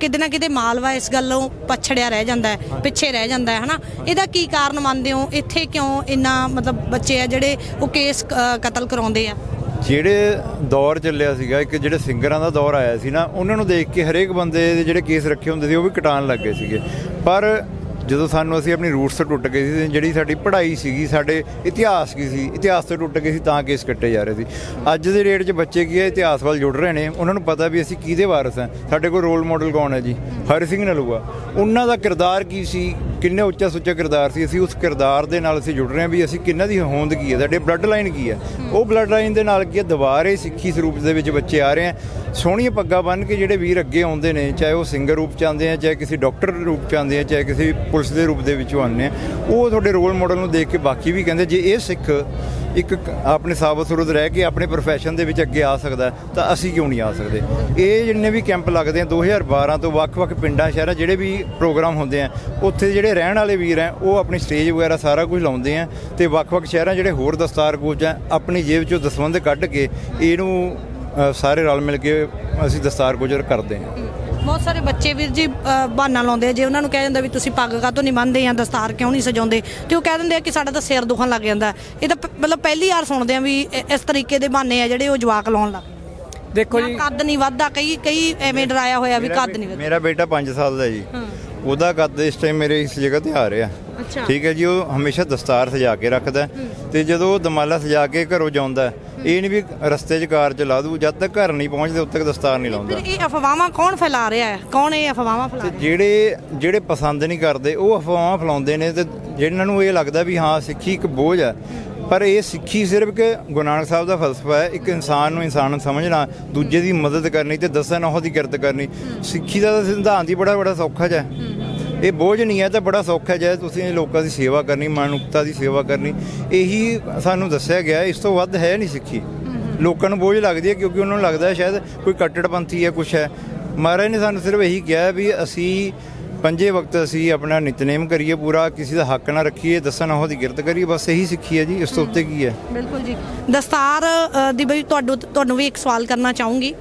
ਕਿਤੇ ਨਾ ਕਿਤੇ ਮਾਲਵਾ ਇਸ ਗੱਲੋਂ ਪਛੜਿਆ ਰਹਿ ਜਾਂਦਾ ਹੈ ਪਿੱਛੇ ਰਹਿ ਜਾਂਦਾ ਹੈ ਹਨਾ? ਇਹਦਾ ਕੀ ਕਾਰਨ ਮੰਨਦੇ ਹੋ? ਇੱਥੇ ਕਿਉਂ ਇੰਨਾ ਮਤਲਬ ਬੱਚੇ ਆ ਜਿਹੜੇ ਉਹ ਕੇਸ ਕਤਲ ਕਰਾਉਂਦੇ ਆ? ਜਿਹੜੇ ਦੌਰ ਚੱਲਿਆ ਸੀਗਾ, ਇੱਕ ਜਿਹੜੇ ਸਿੰਗਰਾਂ ਦਾ ਦੌਰ ਆਇਆ ਸੀ ਨਾ, ਉਹਨਾਂ ਨੂੰ ਦੇਖ ਕੇ ਹਰੇਕ ਬੰਦੇ ਦੇ ਜਿਹੜੇ ਕੇਸ ਰੱਖੇ ਹੁੰਦੇ ਸੀ, ਉਹ ਵੀ ਕਟਾਣ ਲੱਗ ਗਏ ਸੀਗੇ। ਪਰ ਜਦੋਂ ਸਾਨੂੰ ਅਸੀਂ ਆਪਣੀ ਰੂਟਸ ਤੋਂ ਟੁੱਟ ਗਏ ਸੀ ਜਿਹੜੀ ਸਾਡੀ ਪੜ੍ਹਾਈ ਸੀਗੀ, ਸਾਡੇ ਇਤਿਹਾਸ ਕੀ ਸੀ, ਇਤਿਹਾਸ ਤੋਂ ਟੁੱਟ ਗਏ ਸੀ, ਤਾਂ ਕੇਸ ਕੱਟੇ ਜਾ ਰਹੇ ਸੀ। ਅੱਜ ਦੇ ਰੇਟ 'ਚ ਬੱਚੇ ਕੀ ਹੈ ਇਤਿਹਾਸ ਵੱਲ ਜੁੜ ਰਹੇ ਨੇ, ਉਹਨਾਂ ਨੂੰ ਪਤਾ ਵੀ ਅਸੀਂ ਕਿਹਦੇ ਵਾਰਸ ਹਾਂ ਸਾਡੇ ਕੋਲ ਰੋਲ ਮਾਡਲ ਕੌਣ ਹੈ ਜੀ? ਹਰ ਸਿੰਘ ਨਲੂਆ। ਉਹਨਾਂ ਦਾ ਕਿਰਦਾਰ ਕੀ ਸੀ? ਕਿੰਨੇ ਉੱਚਾ ਸੁੱਚਾ ਕਿਰਦਾਰ ਸੀ? ਅਸੀਂ ਉਸ ਕਿਰਦਾਰ ਦੇ ਨਾਲ ਅਸੀਂ ਜੁੜ ਰਹੇ ਹਾਂ ਵੀ ਅਸੀਂ ਕਿੰਨਾ ਦੀ ਹੋਂਦ ਕੀ ਹੈ ਸਾਡੇ ਬਲੱਡ ਲਾਈਨ ਕੀ ਹੈ ਉਹ ਬਲੱਡ ਲਾਈਨ ਦੇ ਨਾਲ ਕੀ ਹੈ ਦੁਬਾਰੇ ਸਿੱਖੀ ਸਰੂਪ ਦੇ ਵਿੱਚ ਬੱਚੇ ਆ ਰਹੇ ਆ। ਸੋਹਣੀਆਂ ਪੱਗਾਂ ਬੰਨ੍ਹ ਕੇ ਜਿਹੜੇ ਵੀਰ ਅੱਗੇ ਆਉਂਦੇ ਨੇ, ਚਾਹੇ ਉਹ ਸਿੰਗਰ ਰੂਪ ਚ ਆਉਂਦੇ ਆ, ਚਾਹੇ ਕਿਸੇ ਡਾਕਟਰ ਰੂਪ ਚ ਆਉਂਦੇ ਆ, ਚਾਹੇ ਕਿਸੇ ਪੁਲਿਸ ਦੇ ਰੂਪ ਦੇ ਵਿੱਚੋਂ ਆਉਂਦੇ ਆ ਉਹ ਤੁਹਾਡੇ ਰੋਲ ਮਾਡਲ ਨੂੰ ਦੇਖ ਕੇ ਬਾਕੀ ਵੀ ਕਹਿੰਦੇ, ਜੇ ਇਹ ਸਿੱਖ ਇੱਕ ਆਪਣੇ ਸਾਬਤ ਸੁਰਤ ਰਹਿ ਕੇ ਆਪਣੇ ਪ੍ਰੋਫੈਸ਼ਨ ਦੇ ਵਿੱਚ ਅੱਗੇ ਆ ਸਕਦਾ ਤਾਂ ਅਸੀਂ ਕਿਉਂ ਨਹੀਂ ਆ ਸਕਦੇ? ਇਹ ਜਿੰਨੇ ਵੀ ਕੈਂਪ ਲੱਗਦੇ ਆ 2012 ਤੋਂ ਵੱਖ-ਵੱਖ ਪਿੰਡਾਂ, ਸ਼ਹਿਰਾਂ, ਜਿਹੜੇ ਵੀ ਪ੍ਰੋਗਰਾਮ ਹੁੰਦੇ ਆ, ਉੱਥੇ ਜਿਹੜੇ ਰਹਿਣ ਵਾਲੇ ਵੀਰ ਆ ਉਹ ਆਪਣੀ ਸਟੇਜ ਵਗੈਰਾ ਸਾਰਾ ਕੁਝ ਲਾਉਂਦੇ ਆ ਤੇ ਵੱਖ-ਵੱਖ ਸ਼ਹਿਰਾਂ, ਜਿਹੜੇ ਹੋਰ ਦਸਤਾਰ ਕੋਚ ਆ ਆਪਣੀ ਜੇਬ ਚੋਂ ਦਸਵੰਧ ਕੱਢ ਕੇ ਇਹਨੂੰ ਸਾਰੇ ਰਲ ਮਿਲ ਕੇ ਅਸੀਂ ਦਸਤਾਰ ਗੁਜਰ ਕਰਦੇ ਹਾਂ। ਬਹੁਤ ਸਾਰੇ ਬੱਚੇ ਵੀਰ ਜੀ ਅ, ਬਹਾਨਾ ਲਾਉਂਦੇ ਆ। ਜੇ ਉਹਨਾਂ ਨੂੰ ਕਹਿ ਜਾਂਦਾ ਵੀ ਤੁਸੀਂ ਪੱਗ ਕਾਹਤੋਂ ਨਹੀਂ ਬੰਨਦੇ ਜਾਂ ਦਸਤਾਰ ਕਿਉਂ ਨਹੀਂ ਸਜਾਉਂਦੇ ਤੇ ਉਹ ਕਹਿ ਦਿੰਦੇ ਆ ਕਿ ਸਾਡਾ ਤਾਂ ਸਿਰ ਦੁਖਣ ਲੱਗ ਜਾਂਦਾ। ਇਹ ਤਾਂ ਪ- ਮਤਲਬ ਪਹਿਲੀ ਵਾਰ ਸੁਣਦੇ ਆ ਵੀ ਇ- ਇਸ ਤਰੀਕੇ ਦੇ ਬਹਾਨੇ ਆ ਜਿਹੜੇ ਉਹ ਜਵਾਕ ਲਾਉਣ ਲੱਗ ਜਾਂਦੇ ਦੇਖੋ ਜਾਂ। ਕੱਦ ਨਹੀਂ ਵੱਧਦਾ ਕਈ ਕਈ ਐਵੇਂ ਡਰਾਇਆ ਹੋਇਆ ਵੀ ਕੱਦ ਨਹੀਂ ਵੱਧਦਾ। ਮੇਰਾ ਬੇਟਾ 5 ਸਾਲ ਦਾ ਜੀ। ਉਹਦਾ ਕੱਦ ਇਸ ਟਾਈਮ ਮੇਰੇ ਇਸ ਜਗ੍ਹਾ ਤੇ ਆ ਰਿਹਾ। ਠੀਕ ਹੈ ਜੀ ਉਹ ਹਮੇਸ਼ਾ ਦਸਤਾਰ ਸਜਾ ਕੇ ਰੱਖਦਾ ਤੇ ਜਦੋਂ ਉਹ ਦਮਾਲਾ ਸਜਾ ਕੇ ਘਰੋਂ ਜਾਂਦਾ ਇਹ ਨਹੀਂ ਵੀ ਰਸਤੇ 'ਚ ਕਾਰ ਚਲਾ ਦੂ ਜਦ ਤੱਕ ਘਰ ਨਹੀਂ ਪਹੁੰਚਦੇ ਉਦ ਤੱਕ ਦਸਤਾਰ ਨਹੀਂ ਲਾਉਂਦਾ। ਫਿਰ ਇਹ ਅਫਵਾਹਾਂ ਕੌਣ ਫੈਲਾ ਰਿਹਾ ਹੈ? ਕੌਣ ਇਹ ਅਫਵਾਹਾਂ ਫੈਲਾ ਰਿਹਾ ਜਿਹੜੇ ਜਿਹੜੇ ਪਸੰਦ ਨਹੀਂ ਕਰਦੇ ਉਹ ਅਫਵਾਹਾਂ ਫੈਲਾਉਂਦੇ ਨੇ ਤੇ ਜਿਹਨਾਂ ਨੂੰ ਇਹ ਲੱਗਦਾ ਵੀ ਹਾਂ ਸਿੱਖੀ ਇੱਕ ਬੋਝ ਹੈ। ਪਰ ਇਹ ਸਿੱਖੀ ਸਿਰਫ ਕਿ ਗੁਰੂ ਨਾਨਕ ਸਾਹਿਬ ਦਾ ਫਲਸਫਾ ਹੈ ਇੱਕ ਇਨਸਾਨ ਨੂੰ ਇਨਸਾਨ ਸਮਝਣਾ ਦੂਜੇ ਦੀ ਮਦਦ ਕਰਨੀ ਤੇ ਦਸਾਂ ਨੌਹਾਂ ਦੀ ਕਿਰਤ ਕਰਨੀ। ਸਿੱਖੀ ਦਾ ਤਾਂ ਸਿਧਾਂਤ ਹੀ ਬੜਾ ਬੜਾ ਸੌਖਾ ਜਿਹਾ ਹੈ। ਇਹ ਬੋਝ ਨਹੀਂ ਹੈ ਤਾਂ ਬੜਾ ਸੌਖਾ ਜਿਹਾ ਤੁਸੀਂ ਲੋਕਾਂ ਦੀ ਸੇਵਾ ਕਰਨੀ ਮਨੁੱਖਤਾ ਦੀ ਸੇਵਾ ਕਰਨੀ ਇਹੀ ਸਾਨੂੰ ਦੱਸਿਆ ਗਿਆ ਇਸ ਤੋਂ ਵੱਧ ਹੈ ਨਹੀਂ ਸਿੱਖੀ। ਲੋਕਾਂ ਨੂੰ ਬੋਝ ਲੱਗਦੀ ਹੈ ਕਿਉਂਕਿ ਉਹਨਾਂ ਨੂੰ ਲੱਗਦਾ ਹੈ ਸ਼ਾਇਦ ਕੋਈ ਕੱਟੜਪੰਥੀ ਹੈ ਕੁਛ ਹੈ। ਮਹਾਰਾਜ ਨੇ ਸਾਨੂੰ ਸਿਰਫ ਇਹੀ ਕਿਹਾ ਵੀ ਅਸੀਂ ਪੰਜੇ ਵਕਤ ਅਸੀਂ ਆਪਣਾ ਨਿਤਨੇਮ ਕਰੀਏ ਪੂਰਾ ਕਿਸੇ ਦਾ ਹੱਕ ਨਾ ਰੱਖੀਏ ਦਸਾਂ ਉਹ ਦੀ ਕਿਰਤ ਕਰੀਏ ਬਸ ਇਹੀ ਸਿੱਖੀ ਹੈ ਜੀ। ਇਸ ਤੋਂ ਉੱਤੇ ਕੀ ਹੈ? ਬਿਲਕੁਲ ਜੀ। ਦਸਤਾਰ ਦੀ ਬਈ ਤੁਹਾਨੂੰ ਤੁਹਾਨੂੰ ਵੀ ਇੱਕ ਸਵਾਲ ਕਰਨਾ ਚਾਹੂੰਗੀ।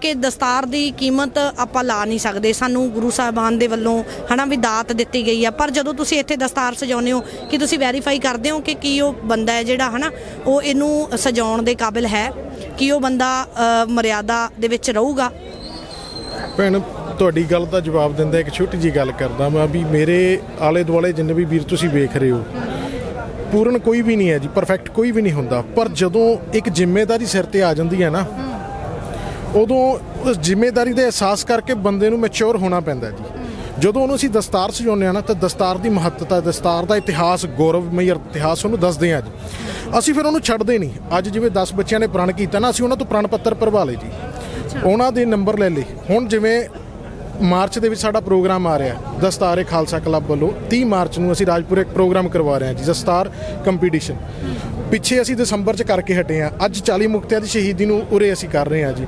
ਕਿ ਦਸਤਾਰ ਦੀ ਕੀਮਤ ਆਪਾਂ ਲਾ ਨਹੀਂ ਸਕਦੇ। ਸਾਨੂੰ ਗੁਰੂ ਸਾਹਿਬਾਨ ਦੇ ਵੱਲੋਂ ਹਨਾ ਵੀ ਦਾਤ ਦਿੱਤੀ ਗਈ ਆ। ਪਰ ਜਦੋਂ ਤੁਸੀਂ ਇੱਥੇ ਦਸਤਾਰ ਸਜਾਉਂਦੇ ਹੋ, ਕਿ ਤੁਸੀਂ ਵੈਰੀਫਾਈ ਕਰਦੇ ਹੋ ਕਿ ਕੀ ਉਹ ਬੰਦਾ ਹੈ ਜਿਹੜਾ ਹਨਾ, ਉਹ ਇਹਨੂੰ ਸਜਾਉਣ ਦੇ ਕਾਬਿਲ ਹੈ? ਕਿ ਉਹ ਬੰਦਾ ਮਰਿਆਦਾ ਦੇ ਵਿੱਚ ਰਹੂਗਾ? ਭੈਣ, ਤੁਹਾਡੀ ਗੱਲ ਦਾ ਜਵਾਬ ਦਿੰਦਾ ਇੱਕ ਛੋਟੀ ਜੀ ਗੱਲ ਕਰਦਾ ਮੈਂ ਵੀ ਮੇਰੇ ਆਲੇ ਦੁਆਲੇ ਜਿੰਨੇ ਵੀ ਵੀਰ ਤੁਸੀਂ ਵੇਖ ਰਹੇ ਹੋ, ਪੂਰਨ ਕੋਈ ਵੀ ਨਹੀਂ ਹੈ ਜੀ ਪਰਫੈਕਟ ਕੋਈ ਵੀ ਨਹੀਂ ਹੁੰਦਾ। ਪਰ ਜਦੋਂ ਇੱਕ ਜ਼ਿੰਮੇਵਾਰੀ ਸਿਰ ਤੇ ਆ ਜਾਂਦੀ ਹੈ ਨਾ ਉਦੋਂ ਉਸ ਜ਼ਿੰਮੇਵਾਰੀ ਦੇ ਅਹਿਸਾਸ ਕਰਕੇ ਬੰਦੇ ਨੂੰ ਮੈਚੁਰ ਹੋਣਾ ਪੈਂਦਾ ਜੀ। ਜਦੋਂ ਉਹਨੂੰ ਅਸੀਂ ਦਸਤਾਰ ਸਜਾਉਂਦੇ ਆ ਨਾ ਤਾਂ ਦਸਤਾਰ ਦੀ ਮਹੱਤਤਾ ਦਸਤਾਰ ਦਾ ਇਤਿਹਾਸ ਗੌਰਵਮਈ ਇਤਿਹਾਸ ਉਹਨੂੰ ਦੱਸਦੇ ਆ ਜੀ। ਅਸੀਂ ਫਿਰ ਉਹਨੂੰ ਛੱਡਦੇ ਨਹੀਂ। ਅੱਜ ਜਿਵੇਂ 10 ਬੱਚਿਆਂ ਨੇ ਪ੍ਰਣ ਕੀਤਾ ਨਾ ਅਸੀਂ ਉਹਨਾਂ ਤੋਂ ਪ੍ਰਣ ਪੱਤਰ ਭਰਵਾ ਲਏ ਜੀ। ਉਹਨਾਂ ਦੇ ਨੰਬਰ ਲੈ ਲਏ। ਹੁਣ ਜਿਵੇਂ ਮਾਰਚ ਦੇ ਵਿੱਚ ਸਾਡਾ ਪ੍ਰੋਗਰਾਮ ਆ ਰਿਹਾ ਦਸਤਾਰ ਖਾਲਸਾ ਕਲੱਬ ਵੱਲੋਂ 30 ਮਾਰਚ ਨੂੰ ਅਸੀਂ ਰਾਜਪੁਰ ਇੱਕ ਪ੍ਰੋਗਰਾਮ ਕਰਵਾ ਰਹੇ ਹਾਂ ਜੀ ਦਸਤਾਰ ਕੰਪੀਟੀਸ਼ਨ। ਪਿੱਛੇ ਅਸੀਂ ਦਸੰਬਰ ਚ ਕਰਕੇ ਹਟੇ ਆ ਅੱਜ 40 ਮੁਕਤਿਆਂ ਦੀ ਸ਼ਹੀਦੀ ਨੂੰ ਉਰੇ ਅਸੀਂ ਕਰ ਰਹੇ ਹਾਂ ਜੀ।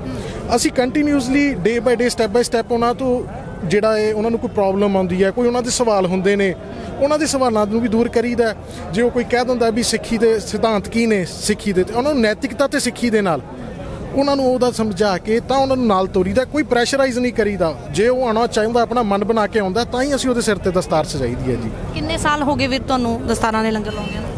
ਅਸੀਂ continuously day by day step by step ਉਹਨਾਂ ਤੋਂ ਜਿਹੜਾ ਹੈ ਉਹਨਾਂ ਨੂੰ ਕੋਈ ਪ੍ਰੋਬਲਮ ਆਉਂਦੀ ਹੈ ਕੋਈ ਉਹਨਾਂ ਦੇ ਸਵਾਲ ਹੁੰਦੇ ਨੇ ਉਹਨਾਂ ਦੇ ਸਵਾਲਾਂ ਨੂੰ ਵੀ ਦੂਰ ਕਰੀਦਾ। ਜੇ ਉਹ ਕੋਈ ਕਹਿ ਦਿੰਦਾ ਵੀ ਸਿੱਖੀ ਦੇ ਸਿਧਾਂਤ ਕੀ ਨੇ ਸਿੱਖੀ ਦੇ ਉਹਨਾਂ ਨੂੰ ਨੈਤਿਕਤਾ ਤੇ ਸਿੱਖੀ ਦੇ ਨਾਲ ਉਹਨਾਂ ਨੂੰ ਉਹਦਾ ਸਮਝਾ ਕੇ ਤਾਂ ਉਹਨਾਂ ਨੂੰ ਨਾਲ ਤੋਰੀਦਾ ਕੋਈ ਪ੍ਰੈਸ਼ਰਾਈਜ਼ ਨਹੀਂ ਕਰੀਦਾ। ਜੇ ਉਹ ਆਉਣਾ ਚਾਹੁੰਦਾ ਆਪਣਾ ਮਨ ਬਣਾ ਕੇ ਆਉਂਦਾ ਤਾਂ ਹੀ ਅਸੀਂ ਉਹਦੇ ਸਿਰ ਤੇ ਦਸਤਾਰ ਸਜਾਈਦੀ ਹੈ ਜੀ। ਕਿੰਨੇ ਸਾਲ ਹੋ ਗਏ ਵੀਰ ਤੁਹਾਨੂੰ ਦਸਤਾਰਾਂ ਦੇ ਲੰਗਰ ਲਾਉਂਦਿਆਂ ਨੂੰ?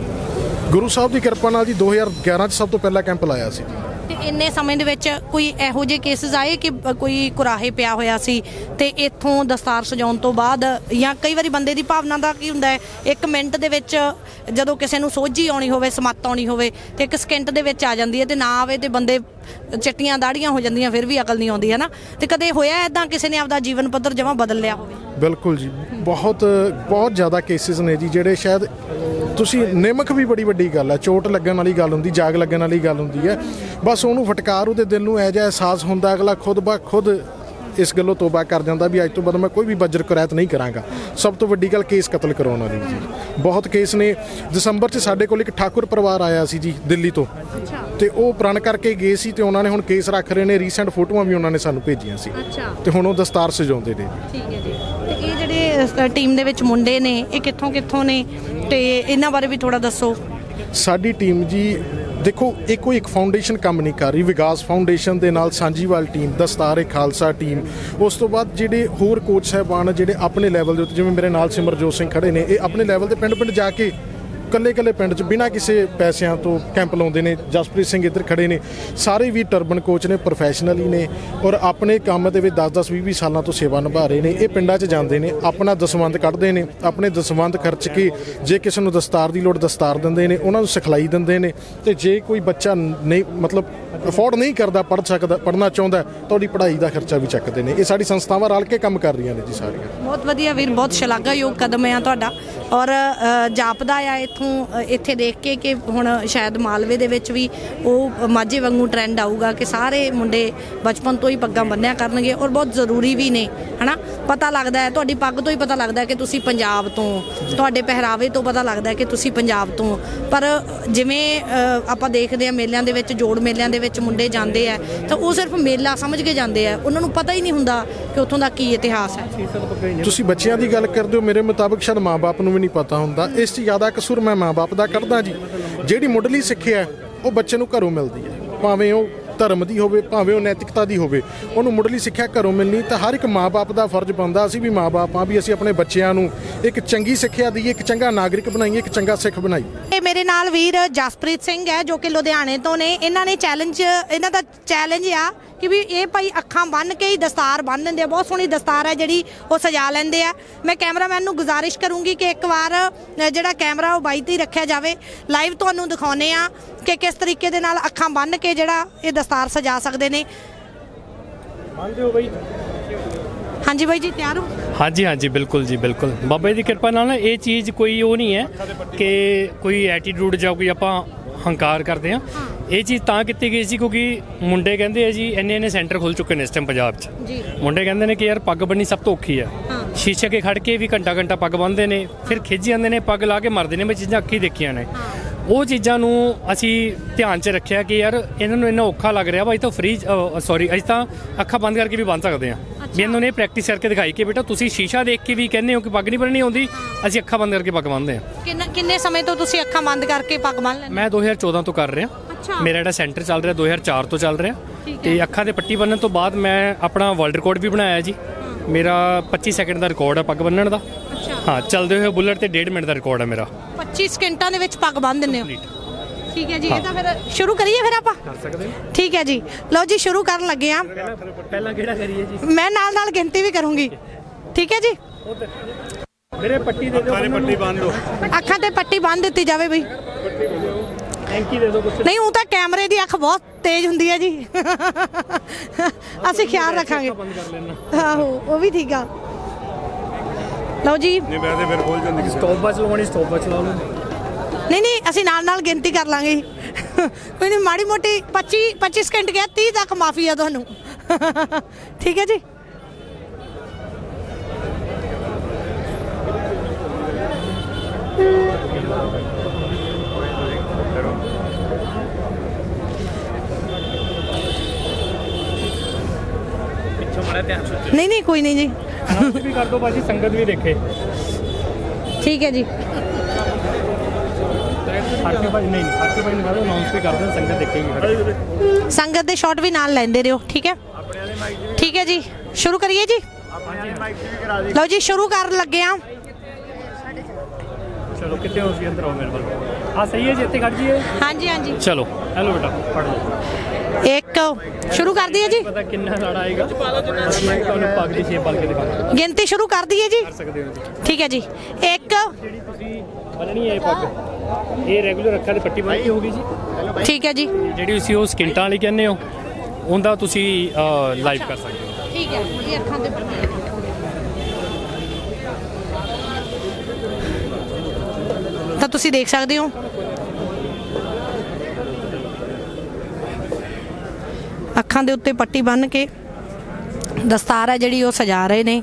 ਗੁਰੂ ਸਾਹਿਬ ਦੀ ਕਿਰਪਾ ਨਾਲ ਜੀ 2011 ਚ ਸਭ ਤੋਂ ਪਹਿਲਾ ਕੈਂਪ ਲਾਇਆ ਸੀ। ਜੀ ਤੇ ਇੰਨੇ ਸਮੇਂ ਦੇ ਵਿੱਚ ਕੋਈ ਇਹੋ ਜਿਹੇ ਕੇਸਿਸ ਆਏ ਕਿ ਕੋਈ ਕੁਰਾਹੇ ਪਿਆ ਹੋਇਆ ਸੀ ਤੇ ਇੱਥੋਂ ਦਸਤਾਰ ਸਜਾਉਣ ਤੋਂ ਬਾਅਦ ਜਾਂ ਕਈ ਵਾਰੀ ਬੰਦੇ ਦੀ ਭਾਵਨਾ ਦਾ ਕੀ ਹੁੰਦਾ ਹੈ, ਇੱਕ ਮਿੰਟ ਦੇ ਵਿੱਚ ਜਦੋਂ ਕਿਸੇ ਨੂੰ ਸੋਝੀ ਆਉਣੀ ਹੋਵੇ, ਸਮੱਤ ਆਉਣੀ ਹੋਵੇ ਤੇ ਇੱਕ ਸਕਿੰਟ ਦੇ ਵਿੱਚ ਆ ਜਾਂਦੀ ਹੈ ਤੇ ਨਾ ਆਵੇ ਤੇ ਬੰਦੇ ਚਿੱਟੀਆਂ ਦਾੜੀਆਂ ਹੋ ਜਾਂਦੀਆਂ, ਫਿਰ ਵੀ ਅਕਲ ਨਹੀਂ ਆਉਂਦੀ, ਹੈ ਨਾ? ਤੇ ਕਦੇ ਹੋਇਆ ਐਦਾਂ ਕਿਸੇ ਨੇ ਆਪਦਾ ਜੀਵਨ ਪੱਧਰ ਜਮਾ ਬਦਲ ਲਿਆ ਹੋਵੇ? ਬਿਲਕੁਲ ਜੀ। ਬਹੁਤ ਬਹੁਤ ਜ਼ਿਆਦਾ ਕੇਸਿਸ ਨੇ ਜੀ, ਜਿਹੜੇ ਸ਼ਾਇਦ ਤੁਸੀਂ ਨਿਮਕ ਵੀ ਬੜੀ ਵੱਡੀ ਗੱਲ ਹੈ ਚੋਟ ਲੱਗਣ ਵਾਲੀ ਗੱਲ ਹੁੰਦੀ ਜਾਗ ਲੱਗਣ ਵਾਲੀ ਗੱਲ ਹੁੰਦੀ ਹੈ ਬਸ ਉਹਨੂੰ ਫਟਕਾਰ ਉਹਦੇ ਦਿਲ ਨੂੰ ਐ ਜਿਹਾ ਅਹਿਸਾਸ ਹੁੰਦਾ ਅਗਲਾ ਖੁਦ ਬਾ ਖੁਦ ਇਸ ਗੱਲੋਂ ਤੋਬਾ ਕਰ ਜਾਂਦਾ ਵੀ ਅੱਜ ਤੋਂ ਬਾਅਦ ਮੈਂ ਕੋਈ ਵੀ ਬੱਜਰ ਕੁਰੈਤ ਨਹੀਂ ਕਰਾਂਗਾ। ਸਭ ਤੋਂ ਵੱਡੀ ਗੱਲ ਕੇਸ ਕਤਲ ਕਰਾਉਣ ਵਾਲੀ ਜੀ। ਬਹੁਤ ਕੇਸ ਨੇ। ਦਸੰਬਰ 'ਚ ਸਾਡੇ ਕੋਲ ਇੱਕ ਠਾਕੁਰ ਪਰਿਵਾਰ ਆਇਆ ਸੀ ਜੀ ਦਿੱਲੀ ਤੋਂ। ਤੇ ਉਹ ਪ੍ਰਣ ਕਰਕੇ ਗਏ ਸੀ ਤੇ ਉਹਨਾਂ ਨੇ ਹੁਣ ਕੇਸ ਰੱਖ ਰਹੇ ਨੇ ਰੀਸੈਂਟ ਫੋਟੋਆਂ ਵੀ ਉਹਨਾਂ ਨੇ ਸਾਨੂੰ ਭੇਜੀਆਂ ਸੀ। ਤੇ ਹੁਣ ਉਹ ਦਸਤਾਰ ਸਜਾਉਂਦੇ ਨੇ। ਠੀਕ ਹੈ ਜੀ। ਇਹ ਜਿਹੜੇ ਟੀਮ ਦੇ ਵਿੱਚ ਮੁੰਡੇ ਨੇ, ਇਹ ਕਿੱਥੋਂ ਕਿੱਥੋਂ ਨੇ? ਤੇ ਇਹਨਾਂ ਬਾਰੇ ਵੀ ਥੋੜਾ ਦੱਸੋ। ਸਾਡੀ ਟੀਮ ਜੀ, ਦੇਖੋ ਇਹ ਕੋਈ ਇੱਕ ਫਾਊਂਡੇਸ਼ਨ ਕੰਮ ਨਹੀਂ ਕਰ ਰਹੀ, ਵਿਕਾਸ ਫਾਊਂਡੇਸ਼ਨ ਦੇ ਨਾਲ ਸਾਂਝੀਵਾਲ ਟੀਮ ਦਸਤਾਰੇ ਖਾਲਸਾ ਟੀਮ ਉਸ ਤੋਂ ਬਾਅਦ ਜਿਹੜੇ ਹੋਰ ਕੋਚ ਸਾਹਿਬਾਨ ਜਿਹੜੇ ਆਪਣੇ ਲੈਵਲ ਦੇ ਉੱਤੇ, ਜਿਵੇਂ ਮੇਰੇ ਨਾਲ ਸਿਮਰਜੋਤ ਸਿੰਘ ਖੜੇ ਨੇ, ਇਹ ਆਪਣੇ ਲੈਵਲ ਤੇ ਪਿੰਡ ਪਿੰਡ ਜਾ ਕੇ ਕੱਲੇ ਕੱਲੇ ਪਿੰਡ 'ਚ ਬਿਨਾਂ ਕਿਸੇ ਪੈਸਿਆਂ ਤੋਂ ਕੈਂਪ ਲਾਉਂਦੇ ਨੇ, ਜਸਪ੍ਰੀਤ ਸਿੰਘ ਇੱਧਰ ਖੜੇ ਨੇ। ਸਾਰੇ ਵੀ ਟਰਬਨ ਕੋਚ ਨੇ ਪ੍ਰੋਫੈਸ਼ਨਲੀ ਨੇ ਔਰ ਆਪਣੇ ਕੰਮ ਦੇ ਵਿੱਚ 10-10 20-20 ਸਾਲਾਂ ਤੋਂ ਸੇਵਾ ਨਿਭਾ ਰਹੇ ਨੇ। ਇਹ ਪਿੰਡਾਂ 'ਚ ਜਾਂਦੇ ਨੇ, ਆਪਣਾ ਦਸਵੰਦ ਕੱਢਦੇ ਨੇ, ਆਪਣੇ ਦਸਵੰਦ ਖਰਚ ਕੇ ਜੇ ਕਿਸੇ ਨੂੰ ਦਸਤਾਰ ਦੀ ਲੋੜ ਦਸਤਾਰ ਦਿੰਦੇ ਨੇ, ਉਹਨਾਂ ਨੂੰ ਸਿਖਲਾਈ ਦਿੰਦੇ ਨੇ ਤੇ ਜੇ ਕੋਈ ਬੱਚਾ ਨਹੀਂ, ਮਤਲਬ ਅਫੋਰਡ ਨਹੀਂ ਕਰਦਾ, ਪੜ੍ਹ ਸਕਦਾ, ਪੜ੍ਹਨਾ ਚਾਹੁੰਦਾ ਤੁਹਾਡੀ ਪੜ੍ਹਾਈ ਦਾ ਖਰਚਾ ਵੀ ਚੱਕਦੇ ਨੇ। ਇਹ ਸਾਡੀ ਸੰਸਥਾਵਾਂ ਰਲ ਕੇ ਕੰਮ ਕਰ ਰਹੀਆਂ ਨੇ ਜੀ ਸਾਰੀਆਂ। ਬਹੁਤ ਵਧੀਆ ਵੀਰ, ਬਹੁਤ ਸ਼ਲਾਘਾਯੋਗ ਕਦਮ ਹੈ ਤੁਹਾਡਾ। ਔਰ ਜਾਪਦਾ ਆ ਇਥੋਂ ਇੱਥੇ ਦੇਖ ਕੇ ਕਿ ਹੁਣ ਸ਼ਾਇਦ ਮਾਲਵੇ ਦੇ ਵਿੱਚ ਵੀ ਉਹ ਮਾਝੇ ਵਾਂਗੂ ਟ੍ਰੈਂਡ ਆਊਗਾ ਕਿ ਸਾਰੇ ਮੁੰਡੇ ਬਚਪਨ ਤੋਂ ਹੀ ਪੱਗਾਂ ਬੰਨਿਆ ਕਰਨਗੇ ਔਰ ਬਹੁਤ ਜ਼ਰੂਰੀ ਵੀ ਨੇ, ਹਨਾ? ਪਤਾ ਲੱਗਦਾ ਹੈ, ਤੁਹਾਡੀ ਪੱਗ ਤੋਂ ਹੀ ਪਤਾ ਲੱਗਦਾ ਹੈ ਕਿ ਤੁਸੀਂ ਪੰਜਾਬ ਤੋਂ ਤੁਹਾਡੇ ਪਹਿਰਾਵੇ ਤੋਂ ਪਤਾ ਲੱਗਦਾ ਹੈ ਕਿ ਤੁਸੀਂ ਪੰਜਾਬ ਤੋਂ ਪਰ ਜਿਵੇਂ ਆਪਾਂ ਦੇਖਦੇ ਆ ਮੇਲਿਆਂ ਦੇ ਵਿੱਚ, ਜੋੜ ਮੇਲਿਆਂ ਦੇ ਵਿੱਚ ਮੁੰਡੇ ਜਾਂਦੇ ਆ, ਤਾਂ ਉਹ ਸਿਰਫ ਮੇਲਾ ਸਮਝ ਕੇ ਜਾਂਦੇ ਆ। ਉਹਨਾਂ ਨੂੰ ਪਤਾ ਹੀ ਨਹੀਂ ਹੁੰਦਾ ਕਿ ਉੱਥੋਂ ਦਾ ਕੀ ਇਤਿਹਾਸ ਹੈ। ਤੁਸੀਂ ਬੱਚਿਆਂ ਦੀ ਗੱਲ ਕਰਦੇ ਹੋ, ਮੇਰੇ ਮੁਤਾਬਕ ਸ਼ਾਇਦ ਮਾਪੇ ਨੂੰ ਵੀ ਨਹੀਂ ਪਤਾ ਹੁੰਦਾ। ਇਸ 'ਚ ਜ਼ਿਆਦਾ ਕਸੂਰ ਮੈਂ ਮਾਪੇ ਦਾ ਕੱਢਦਾ ਜੀ। ਜਿਹੜੀ ਮੁੱਢਲੀ ਸਿੱਖਿਆ ਉਹ ਬੱਚੇ ਨੂੰ ਘਰੋਂ ਮਿਲਦੀ ਹੈ। ਭਾਵੇਂ ਉਹ ਧਰਮ ਦੀ ਹੋਵੇ, ਭਾਵੇਂ ਉਹ ਨੈਤਿਕਤਾ ਦੀ ਹੋਵੇ, ਉਹਨੂੰ ਮੁੱਢਲੀ ਸਿੱਖਿਆ ਘਰੋਂ ਮਿਲਣੀ ਤਾਂ ਹਰ ਇੱਕ ਮਾਪੇ ਦਾ ਫਰਜ਼ ਬਣਦਾ। ਅਸੀਂ ਵੀ ਮਾਪੇ ਆ ਵੀ ਅਸੀਂ ਆਪਣੇ ਬੱਚਿਆਂ ਨੂੰ ਇੱਕ ਚੰਗੀ ਸਿੱਖਿਆ ਦਈਏ, ਇੱਕ ਚੰਗਾ ਨਾਗਰਿਕ ਬਣਾਈਏ, ਇੱਕ ਚੰਗਾ ਸਿੱਖ ਬਣਾਈਏ। ਇਹ ਮੇਰੇ ਨਾਲ ਵੀਰ ਜਸਪ੍ਰੀਤ ਸਿੰਘ ਹੈ, ਜੋ ਕਿ ਲੁਧਿਆਣੇ ਤੋਂ ਨੇ। ਇਹਨਾਂ ਨੇ ਚੈਲੰਜ ਇਹਨਾਂ ਦਾ ਚੈਲੰਜ ਆ ਕਿ ਵੀ ਇਹ ਭਾਈ ਅੱਖਾਂ ਬੰਨ ਕੇ ਹੀ ਦਸਤਾਰ ਬੰਨ ਦਿੰਦੇ ਆ। ਬਹੁਤ ਸੋਹਣੀ ਦਸਤਾਰ ਹੈ ਜਿਹੜੀ ਉਹ ਸਜਾ ਲੈਂਦੇ ਆ। ਮੈਂ ਕੈਮਰਾਮੈਨ ਨੂੰ ਗੁਜ਼ਾਰਿਸ਼ ਕਰੂੰਗੀ ਕਿ ਇੱਕ ਵਾਰ ਜਿਹੜਾ ਕੈਮਰਾ ਉਹ ਬਾਈ ਤੇ ਰੱਖਿਆ ਜਾਵੇ। ਲਾਈਵ ਤੁਹਾਨੂੰ ਦਿਖਾਉਨੇ ਆ ਕਿ ਕਿਸ ਤਰੀਕੇ ਦੇ ਨਾਲ ਅੱਖਾਂ ਬੰਨ ਕੇ ਜਿਹੜਾ ਇਹ ਦਸਤਾਰ ਸਜਾ ਸਕਦੇ ਨੇ? ਹਾਂਜੀ ਬਾਈ ਜੀ ਤਿਆਰ ਹੋ? ਹਾਂਜੀ ਹਾਂਜੀ ਬਿਲਕੁਲ ਜੀ ਬਿਲਕੁਲ। ਬਾਬਾ ਜੀ ਦੀ ਕਿਰਪਾ ਨਾਲ ਨਾ ਇਹ ਚੀਜ਼ ਕੋਈ ਉਹ ਨਹੀਂ ਹੈ ਕਿ ਕੋਈ ਐਟੀਟਿਊਡ ਜਾਂ ਕੋਈ ਆਪਾਂ ਹੰਕਾਰ ਕਰਦੇ ਆ ਇਹ ਚੀਜ਼ ਤਾਂ ਕੀਤੀ ਗਈ ਸੀ ਕਿਉਂਕਿ ਮੁੰਡੇ ਕਹਿੰਦੇ ਆ ਜੀ ਇੰਨੇ ਇੰਨੇ ਸੈਂਟਰ ਖੁੱਲ ਚੁੱਕੇ ਨੇ ਇਸ ਟਾਈਮ ਪੰਜਾਬ 'ਚ। ਜੀ। ਮੁੰਡੇ ਕਹਿੰਦੇ ਨੇ ਕਿ ਯਾਰ ਪੱਗ ਬੰਨੀ ਸਭ ਤੋਂ ਔਖੀ ਆ ਹਾਂ। ਸ਼ੀਸ਼ੇ ਕੇ ਖੜ ਕੇ ਵੀ ਘੰਟਾ ਘੰਟਾ ਪੱਗ ਬੰਨਦੇ ਨੇ ਫਿਰ ਖਿੱਚ ਜਾਂਦੇ ਨੇ ਪੱਗ ਲਾ ਕੇ ਮਰਦੇ ਨੇ ਮੈਂ ਚੀਜ਼ਾਂ ਅੱਖੀ ਦੇਖੀਆਂ ਨੇ। ਉਹ ਚੀਜ਼ਾਂ ਨੂੰ ਅਸੀਂ ਧਿਆਨ 'ਚ ਰੱਖਿਆ ਕਿ ਯਾਰ ਇਹਨਾਂ ਨੂੰ ਇੰਨਾ ਔਖਾ ਲੱਗ ਰਿਹਾ ਵਾ ਅਸੀਂ ਤਾਂ ਫ੍ਰੀ ਸੌਰੀ ਅਸੀਂ ਤਾਂ ਅੱਖਾਂ ਬੰਦ ਕਰਕੇ ਵੀ ਬੰਨ ਸਕਦੇ ਆ ਵੀ ਇਹਨਾਂ ਨੇ ਪ੍ਰੈਕਟਿਸ ਕਰਕੇ ਦਿਖਾਈ ਕਿ ਬੇਟਾ ਤੁਸੀਂ ਸ਼ੀਸ਼ਾ ਦੇਖ ਕੇ ਵੀ ਕਹਿੰਦੇ ਹੋ ਕਿ ਪੱਗ ਨਹੀਂ ਬੰਨਣੀ ਆਉਂਦੀ ਅਸੀਂ ਅੱਖਾਂ ਬੰਦ ਕਰਕੇ ਪੱਗ ਬੰਨ੍ਹਦੇ ਹਾਂ। ਕਿੰਨਾ ਕਿੰਨੇ ਸਮੇਂ ਤੋਂ ਤੁਸੀਂ ਅੱਖਾਂ ਬੰਦ ਕਰਕੇ ਪੱਗ ਬੰਨ ਲੈਂਦੇ ਮੈਂ 2014 ਤੋਂ ਕਰ ਰਿਹਾ। ਅੱਛਾ। ਮੇਰਾ ਜਿਹੜਾ ਸੈਂਟਰ ਚੱਲ ਰਿਹਾ 2004 ਤੋਂ ਚੱਲ ਰਿਹਾ। ਤੇ ਅੱਖਾਂ ਤੇ ਪੱਟੀ ਬੰਨਣ ਤੋਂ ਬਾਅਦ ਮੈਂ ਆਪਣਾ ਵਰਲਡ ਰਿਕਾਰਡ ਵੀ ਬਣਾਇਆ ਜੀ। ਮੇਰਾ 25 ਸੈਕਿੰਡ ਦਾ ਰਿਕਾਰਡ ਹੈ ਪੱਗ ਬੰਨਣ ਦਾ। ਅੱਛਾ। ਹਾਂ ਚੱਲਦੇ ਹੋਏ ਬੁਲਟ ਤੇ 1.5 ਮਿੰਟ ਦਾ ਰਿਕਾਰਡ ਹੈ ਮੇਰਾ। 25 ਸਕਿੰਟਾਂ ਦੇ ਵਿੱਚ ਪੱਗ ਬੰਨ ਦਿੰਦੇ ਹੋ? ਠੀਕ ਹੈ ਜੀ ਇਹ ਤਾਂ ਫਿਰ ਸ਼ੁਰੂ ਕਰੀਏ ਫਿਰ ਆਪਾਂ? ਕਰ ਸਕਦੇ ਠੀਕ ਹੈ ਜੀ। ਲਓ ਜੀ ਸ਼ੁਰੂ ਕਰਨ ਲੱਗੇ ਆ ਪਹਿਲਾਂ ਕਿਹੜਾ ਕਰੀਏ ਜੀ? ਮੈਂ ਨਾਲ ਨਾਲ ਗਿਣਤੀ ਵੀ ਕਰੂੰਗੀ। ਠੀਕ ਹੈ ਜੀ? ਮੇਰੇ ਪੱਟੀ ਦੇ ਦਿਓ ਪੱਟੀ ਬੰਨ ਦਿਓ ਅੱਖਾਂ ਤੇ ਪੱਟੀ ਬੰਨ ਦਿੱਤੀ ਜਾਵੇ ਬਈ। ਐਂਕੀ ਦੇ ਦਿਓ ਕੁਛ ਨਹੀਂ ਉਹ ਤਾਂ ਕੈਮਰੇ ਦੀ ਅੱਖ ਬਹੁਤ ਤੇਜ਼ ਹੁੰਦੀ ਹੈ ਜੀ। ਅਸੀਂ ਖਿਆਲ ਰੱਖਾਂਗੇ। ਬੰਦ ਕਰ ਲੈਣਾ ਆਹੋ ਉਹ ਵੀ ਠੀਕ ਆ। ਲਓ ਜੀ। ਨਹੀਂ ਮੈਂ ਤੇ ਫਿਰ ਖੋਲ ਜਾਂਦੀ ਕਿਸੇ ਸਟਾਪ ਵਾਚ ਲਵਾਉਣੀ ਸਟਾਪ ਵਾਚ ਲਾ ਲਓ। ਨਹੀਂ ਨਹੀਂ ਅਸੀਂ ਨਾਲ ਨਾਲ ਗਿਣਤੀ ਕਰ ਲਾਂਗੇ। ਕੋਈ ਨਹੀਂ ਮਾੜੀ ਮੋਟੀ 25 25 ਸਕਿੰਟ ਗਿਆ 30 ਤੱਕ ਮਾਫੀ ਆ ਤੁਹਾਨੂੰ। ਠੀਕ ਹੈ ਜੀ। ਮਾੜਾ ਧਿਆਨ ਨਾਲ ਨਹੀਂ ਨਹੀਂ ਕੋਈ ਨਹੀਂ ਜੀ। ਅਨਾਉਂਸ ਵੀ ਕਰ ਦਿਓ ਬਾਜੀ ਸੰਗਤ ਵੀ ਦੇਖੇ। ਠੀਕ ਹੈ ਜੀ। ਹਰਕੇ ਭਾਈ ਨਹੀਂ ਨਹੀਂ ਹਰਕੇ ਭਾਈ ਨੂੰ ਕਹੋ ਅਨਾਉਂਸ ਵੀ ਕਰ ਦਿਓ ਸੰਗਤ ਦੇਖੇਗੀ ਸੰਗਤ ਦੇ ਸ਼ਾਟ ਵੀ ਨਾਲ ਲੈਂਦੇ ਰਹੋ ਠੀਕ ਹੈ? ਠੀਕ ਹੈ ਜੀ। ਸ਼ੁਰੂ ਕਰੀਏ ਜੀ? ਲਓ ਜੀ ਸ਼ੁਰੂ ਕਰਨ ਲੱਗੇ ਆ ਚਲੋ ਕਿੱਥੇ ਹੋ ਸੀ ਅੰਦਰ ਆਓ ਮੇਰੇ ਵੱਲ। ਆ ਸਹੀ ਹੈ ਜੀ ਇੱਥੇ ਖੜ ਜੀਏ ਹਾਂਜੀ ਹਾਂਜੀ। ਚਲੋ ਹੈਲੋ ਬੇਟਾ ਫੜ ਲਓ। ਇੱਕ ਸ਼ੁਰੂ ਕਰ ਦਈਏ ਜੀ। ਪਤਾ ਕਿੰਨਾ ਸਾੜਾ ਆਏਗਾ। ਮੈਂ ਤੁਹਾਨੂੰ ਪੱਗ ਦੀ ਸ਼ੇਪ ਬਣ ਕੇ ਦਿਖਾਉਂਦਾ। ਗਿਣਤੀ ਸ਼ੁਰੂ ਕਰ ਦਈਏ ਜੀ। ਕਰ ਸਕਦੇ ਹੋ ਜੀ। ਠੀਕ ਹੈ ਜੀ। ਇੱਕ ਜਿਹੜੀ ਤੁਸੀਂ ਬੰਨਣੀ ਹੈ ਇਹ ਪੱਗ ਇਹ ਰੈਗੂਲਰ ਅੱਖਾਂ ਦੀ ਪੱਟੀ ਬੰਨ੍ਹੀ ਹੋਊਗੀ ਜੀ। ਠੀਕ ਹੈ ਜੀ। ਜਿਹੜੀ ਤੁਸੀਂ ਉਹ ਸਕਿੰਟਾਂ ਵਾਲੀ ਕਹਿੰਦੇ ਹੋ ਉਹਦਾ ਤੁਸੀਂ ਲਾਈਵ ਕਰ ਸਕਦੇ ਹੋ। ਠੀਕ ਹੈ। ਇਹ ਅੱਖਾਂ ਦੇ ਤਾਂ ਤੁਸੀਂ ਦੇਖ ਸਕਦੇ ਹੋ ਅੱਖਾਂ ਦੇ ਉੱਤੇ ਪੱਟੀ ਬੰਨ੍ਹ ਕੇ ਦਸਤਾਰ ਹੈ ਜਿਹੜੀ ਉਹ ਸਜਾ ਰਹੇ ਨੇ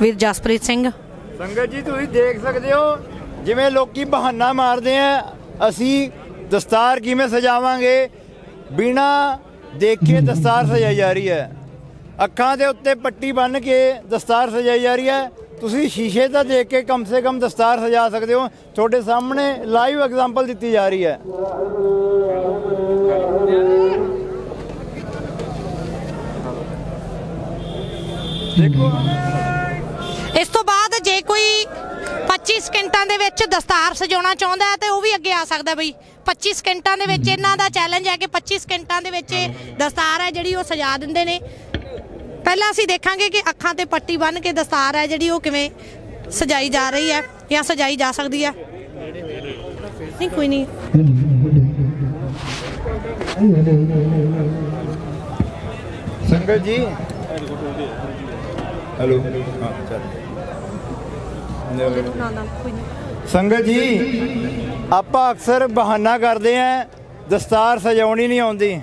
ਵੀਰ ਜਸਪ੍ਰੀਤ ਸਿੰਘ। ਸੰਗਤ ਜੀ, ਤੁਸੀਂ ਦੇਖ ਸਕਦੇ ਹੋ ਜਿਵੇਂ ਲੋਕੀ ਬਹਾਨਾ ਮਾਰਦੇ ਆ, ਅਸੀਂ ਦਸਤਾਰ ਕਿਵੇਂ ਸਜਾਵਾਂਗੇ? ਬਿਨਾ ਦੇਖੇ ਦਸਤਾਰ ਸਜਾਈ ਜਾ ਰਹੀ ਹੈ। ਅੱਖਾਂ ਦੇ ਉੱਤੇ ਪੱਟੀ ਬੰਨ੍ਹ ਕੇ ਦਸਤਾਰ ਸਜਾਈ ਜਾ ਰਹੀ ਹੈ। ਤੁਸੀਂ ਸ਼ੀਸ਼ੇ ਤਾਂ ਦੇਖ ਕੇ ਕਮ ਸੇ ਕਮ ਦਸਤਾਰ ਸਜਾ ਸਕਦੇ ਹੋ। ਤੁਹਾਡੇ ਸਾਹਮਣੇ ਲਾਈਵ ਐਗਜ਼ਾਮਪਲ ਦਿੱਤੀ ਜਾ ਰਹੀ ਹੈ। ਇਸ ਤੋਂ ਬਾਅਦ ਜੇ ਕੋਈ 25 ਸਕਿੰਟਾਂ ਦੇ ਵਿੱਚ ਦਸਤਾਰ ਸਜਾਉਣਾ ਚਾਹੁੰਦਾ ਹੈ ਤੇ ਉਹ ਵੀ ਅੱਗੇ ਆ ਸਕਦਾ ਬਈ। 25 ਸਕਿੰਟਾਂ ਦੇ ਵਿੱਚ ਇਹਨਾਂ ਦਾ ਚੈਲੰਜ ਹੈ ਕਿ 25 ਸਕਿੰਟਾਂ ਦੇ ਵਿੱਚ ਦਸਤਾਰ ਹੈ ਜਿਹੜੀ ਉਹ ਸਜਾ ਦਿੰਦੇ ਨੇ। ਪਹਿਲਾਂ ਅਸੀਂ ਦੇਖਾਂਗੇ ਕਿ ਅੱਖਾਂ ਤੇ ਪੱਟੀ ਬੰਨ੍ਹ ਕੇ ਦਸਤਾਰ ਹੈ ਜਿਹੜੀ ਉਹ ਕਿਵੇਂ ਸਜਾਈ ਜਾ ਰਹੀ ਹੈ ਜਾਂ ਸਜਾਈ ਜਾ ਸਕਦੀ ਹੈ। ਨਹੀਂ ਕੋਈ ਨਹੀਂ। ਸੰਗਤ ਜੀ। ਹੈਲੋ ਹਾਂ ਚੱਲ। ਸੰਗਤ ਜੀ ਆਪਾਂ ਅਕਸਰ ਬਹਾਨਾ ਕਰਦੇ ਆਂ ਦਸਤਾਰ ਸਜਾਉਣੀ ਨਹੀਂ ਆਉਂਦੀ।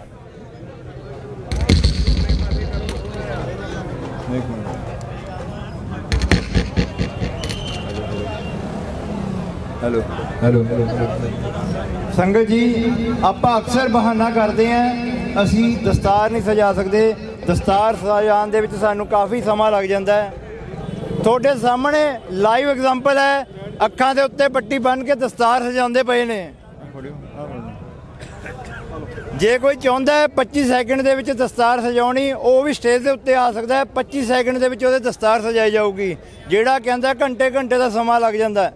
ਹੈਲੋ ਹੈਲੋ ਸੰਗਤ ਜੀ ਆਪਾਂ ਅਕਸਰ ਬਹਾਨਾ ਕਰਦੇ ਆਂ ਅਸੀਂ ਦਸਤਾਰ ਨਹੀਂ ਸਜਾ ਸਕਦੇ। ਦਸਤਾਰ ਸਜਾਉਣ ਦੇ ਵਿੱਚ ਸਾਨੂੰ ਕਾਫੀ ਸਮਾਂ ਲੱਗ ਜਾਂਦਾ ਹੈ। ਤੁਹਾਡੇ ਸਾਹਮਣੇ ਲਾਈਵ ਐਗਜ਼ਾਮਪਲ ਹੈ, ਅੱਖਾਂ ਦੇ ਉੱਤੇ ਪੱਟੀ ਬੰਨ੍ਹ ਕੇ ਦਸਤਾਰ ਸਜਾਉਂਦੇ ਪਏ ਨੇ। ਜੇ ਕੋਈ ਚਾਹੁੰਦਾ ਹੈ 25 ਸੈਕਿੰਡ ਦੇ ਵਿੱਚ ਦਸਤਾਰ ਸਜਾਉਣੀ, ਉਹ ਵੀ ਸਟੇਜ ਦੇ ਉੱਤੇ ਆ ਸਕਦਾ ਹੈ। 25 ਸੈਕਿੰਡ ਦੇ ਵਿੱਚ ਉਹਦੇ ਦਸਤਾਰ ਸਜਾਈ ਜਾਊਗੀ, ਜਿਹੜਾ ਕਹਿੰਦਾ ਘੰਟੇ ਘੰਟੇ ਦਾ ਸਮਾਂ ਲੱਗ ਜਾਂਦਾ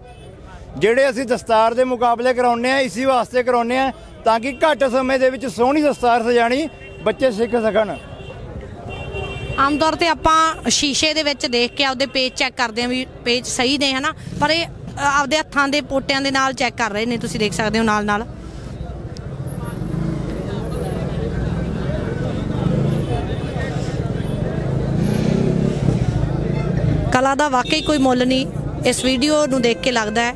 ਜਿਹੜੇ ਅਸੀਂ ਦਸਤਾਰ ਦੇ ਮੁਕਾਬਲੇ ਕਰਾਉਂਦੇ ਆ ਇਸੇ ਵਾਸਤੇ ਕਰਾਉਂਦੇ ਆ ਤਾਂ ਕਿ ਘੱਟ ਸਮੇਂ ਦੇ ਵਿੱਚ ਸੋਹਣੀ ਦਸਤਾਰ ਸਜਾਣੀ ਬੱਚੇ ਸਿੱਖ ਸਕਣ। ਆਮ ਤੌਰ ਤੇ ਆਪਾਂ ਸ਼ੀਸ਼ੇ ਦੇ ਵਿੱਚ ਦੇਖ ਕੇ ਆਪਦੇ ਪੇਜ ਚੈੱਕ ਕਰਦੇ ਹਾਂ ਵੀ ਪੇਜ ਸਹੀ ਨੇ, ਹਨਾ? ਪਰ ਇਹ ਆਪਦੇ ਹੱਥਾਂ ਦੇ ਪੋਟਿਆਂ ਦੇ ਨਾਲ ਚੈੱਕ ਕਰ ਰਹੇ ਨੇ, ਤੁਸੀਂ ਦੇਖ ਸਕਦੇ ਹੋ ਨਾਲ ਨਾਲ ਕਲਾ ਦਾ ਵਾਕਈ ਕੋਈ ਮੁੱਲ ਨਹੀਂ। ਇਸ ਵੀਡੀਓ ਨੂੰ ਦੇਖ ਕੇ ਲੱਗਦਾ ਹੈ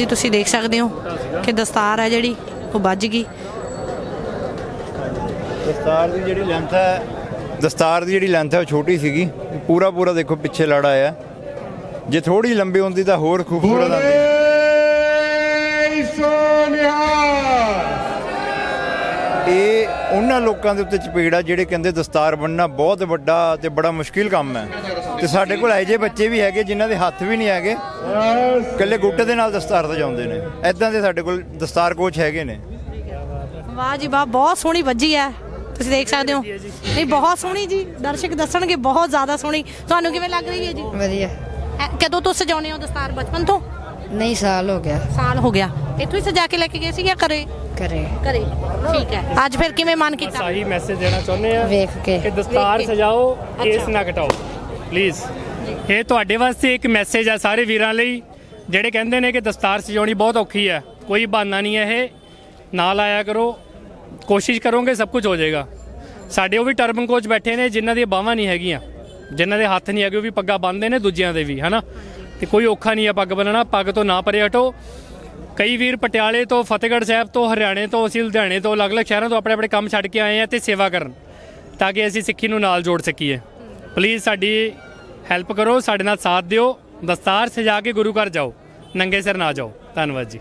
ਜੀ ਤੁਸੀਂ ਦੇਖ ਸਕਦੇ ਹੋ ਕਿ ਦਸਤਾਰ ਹੈ ਜਿਹੜੀ ਉਹ ਵੱਜ ਗਈ। ਦਸਤਾਰ ਦੀ ਜਿਹੜੀ ਲੈਂਥ ਹੈ ਦਸਤਾਰ ਦੀ ਜਿਹੜੀ ਲੈਂਥ ਹੈ ਉਹ ਛੋਟੀ ਸੀਗੀ। ਪੂਰਾ ਪੂਰਾ ਦੇਖੋ ਪਿੱਛੇ ਲੜਾ ਆ ਜੇ ਥੋੜੀ ਲੰਬੀ ਹੁੰਦੀ ਤਾਂ ਹੋਰ ਖੂਬਸੂਰਤ ਆਉਂਦੀ। ਇਹ ਉਹਨਾਂ ਲੋਕਾਂ ਦੇ ਉੱਤੇ ਚਪੇੜ ਆ ਜਿਹੜੇ ਕਹਿੰਦੇ ਦਸਤਾਰ ਬੰਨਣਾ ਬਹੁਤ ਵੱਡਾ ਤੇ ਬੜਾ ਮੁਸ਼ਕਿਲ ਕੰਮ ਹੈ। ਤੇ ਸਾਡੇ ਕੋਲ ਜਿਹੇ ਬੱਚੇ ਵੀ ਹੈਗੇ ਜਿਨ੍ਹਾਂ ਦੇ ਹੱਥ ਵੀ ਨਹੀਂ ਹੈਗੇ। ਇਕੱਲੇ ਗੁੱਟੇ ਦੇ ਨਾਲ ਦਸਤਾਰ ਸਜਾਉਂਦੇ ਨੇ। ਐਦਾਂ ਦੇ ਸਾਡੇ ਕੋਲ ਦਸਤਾਰ ਕੋਚ ਹੈਗੇ ਨੇ। ਵਾਹ ਜੀ ਵਾਹ ਬਹੁਤ ਸੋਹਣੀ ਵੱਜੀ ਹੈ। ਤੁਸੀਂ ਦੇਖ ਸਕਦੇ ਹੋ। ਨਹੀਂ ਬਹੁਤ ਸੋਹਣੀ ਜੀ। ਦਰਸ਼ਕ ਦੱਸਣਗੇ ਬਹੁਤ ਜ਼ਿਆਦਾ ਸੋਹਣੀ। ਤੁਹਾਨੂੰ ਕਿਵੇਂ ਲੱਗ ਰਹੀ ਹੈ ਜੀ? ਵਧੀਆ। ਕਦੋਂ ਤੋਂ ਸਜਾਉਣੇ ਹੋ ਦਸਤਾਰ ਬਚਪਨ ਤੋਂ? ਨਹੀਂ ਸਾਲ ਹੋ ਗਿਆ। ਸਾਲ ਹੋ ਗਿਆ। ਇੱਥੋਂ ਹੀ ਸਜਾ ਕੇ ਲੈ ਕੇ ਗਏ ਸੀ ਜਾਂ ਘਰੇ? ਕਰੇ ਘਰੇ। ਠੀਕ ਹੈ। ਅੱਜ ਫਿਰ ਕਿਵੇਂ ਮਨ ਕੀਤਾ? ਆਹੀ ਮੈਸੇਜ ਦੇਣਾ ਚਾਹੁੰਦੇ ਆ ਵੇਖ ਕੇ। ਕਿ ਦਸਤਾਰ ਵੇਖ ਕੇ। ਸਜਾਓ ਕੇਸ ਅੱਛਾ। ਨਾ ਕਟਾਓ। ਪਲੀਜ਼ ਇਹ ਤੁਹਾਡੇ ਵਾਸਤੇ ਇੱਕ ਮੈਸੇਜ ਆ ਸਾਰੇ ਵੀਰਾਂ ਲਈ ਜਿਹੜੇ ਕਹਿੰਦੇ ਨੇ ਕਿ ਦਸਤਾਰ ਸਜਾਉਣੀ ਬਹੁਤ ਔਖੀ ਹੈ। ਕੋਈ ਬਹਾਨਾ ਨਹੀਂ ਹੈ ਇਹ। ਨਾਲ ਆਇਆ ਕਰੋ। ਕੋਸ਼ਿਸ਼ ਕਰੋਗੇ ਸਭ ਕੁਝ ਹੋ ਜਾਏਗਾ। ਸਾਡੇ ਉਹ ਵੀ ਟਰਬਨ ਕੋਚ ਬੈਠੇ ਨੇ ਜਿਨ੍ਹਾਂ ਦੀਆਂ ਬਾਹਾਂ ਨਹੀਂ ਹੈਗੀਆਂ। ਜਿਨ੍ਹਾਂ ਦੇ ਹੱਥ ਨਹੀਂ ਹੈਗੇ ਉਹ ਵੀ ਪੱਗਾਂ ਬੰਨਦੇ ਨੇ ਦੂਜਿਆਂ ਦੇ ਵੀ ਹਨਾ? ਤੇ ਕੋਈ ਔਖਾ ਨਹੀਂ ਹੈ ਪੱਗ ਬੰਨਣਾ, ਪੱਗ ਤੋਂ ਨਾ ਪਰੇ ਹਟੋ। ਕਈ ਵੀਰ ਪਟਿਆਲੇ ਤੋਂ, ਫਤਿਹਗੜ੍ਹ ਸਾਹਿਬ ਤੋਂ, ਹਰਿਆਣੇ ਤੋਂ, ਅਸੀਂ ਲੁਧਿਆਣੇ ਤੋਂ, ਅਲੱਗ-ਅਲੱਗ ਸ਼ਹਿਰਾਂ ਤੋਂ ਆਪਣੇ ਆਪਣੇ ਕੰਮ ਛੱਡ ਕੇ ਆਏ ਆ ਤੇ ਸੇਵਾ ਕਰਨ, ਤਾਂ ਕਿ ਅਸੀਂ ਸਿੱਖੀ ਨੂੰ ਨਾਲ ਜੋੜ ਸਕੀਏ। ਪਲੀਜ਼ ਸਾਡੀ ਹੈਲਪ ਕਰੋ, ਸਾਡੇ ਨਾਲ ਸਾਥ ਦਿਓ, ਦਸਤਾਰ ਸਜਾ ਕੇ ਗੁਰੂ ਘਰ ਜਾਓ, ਨੰਗੇ ਸਿਰ ਨਾ ਜਾਓ। ਧੰਨਵਾਦ ਜੀ।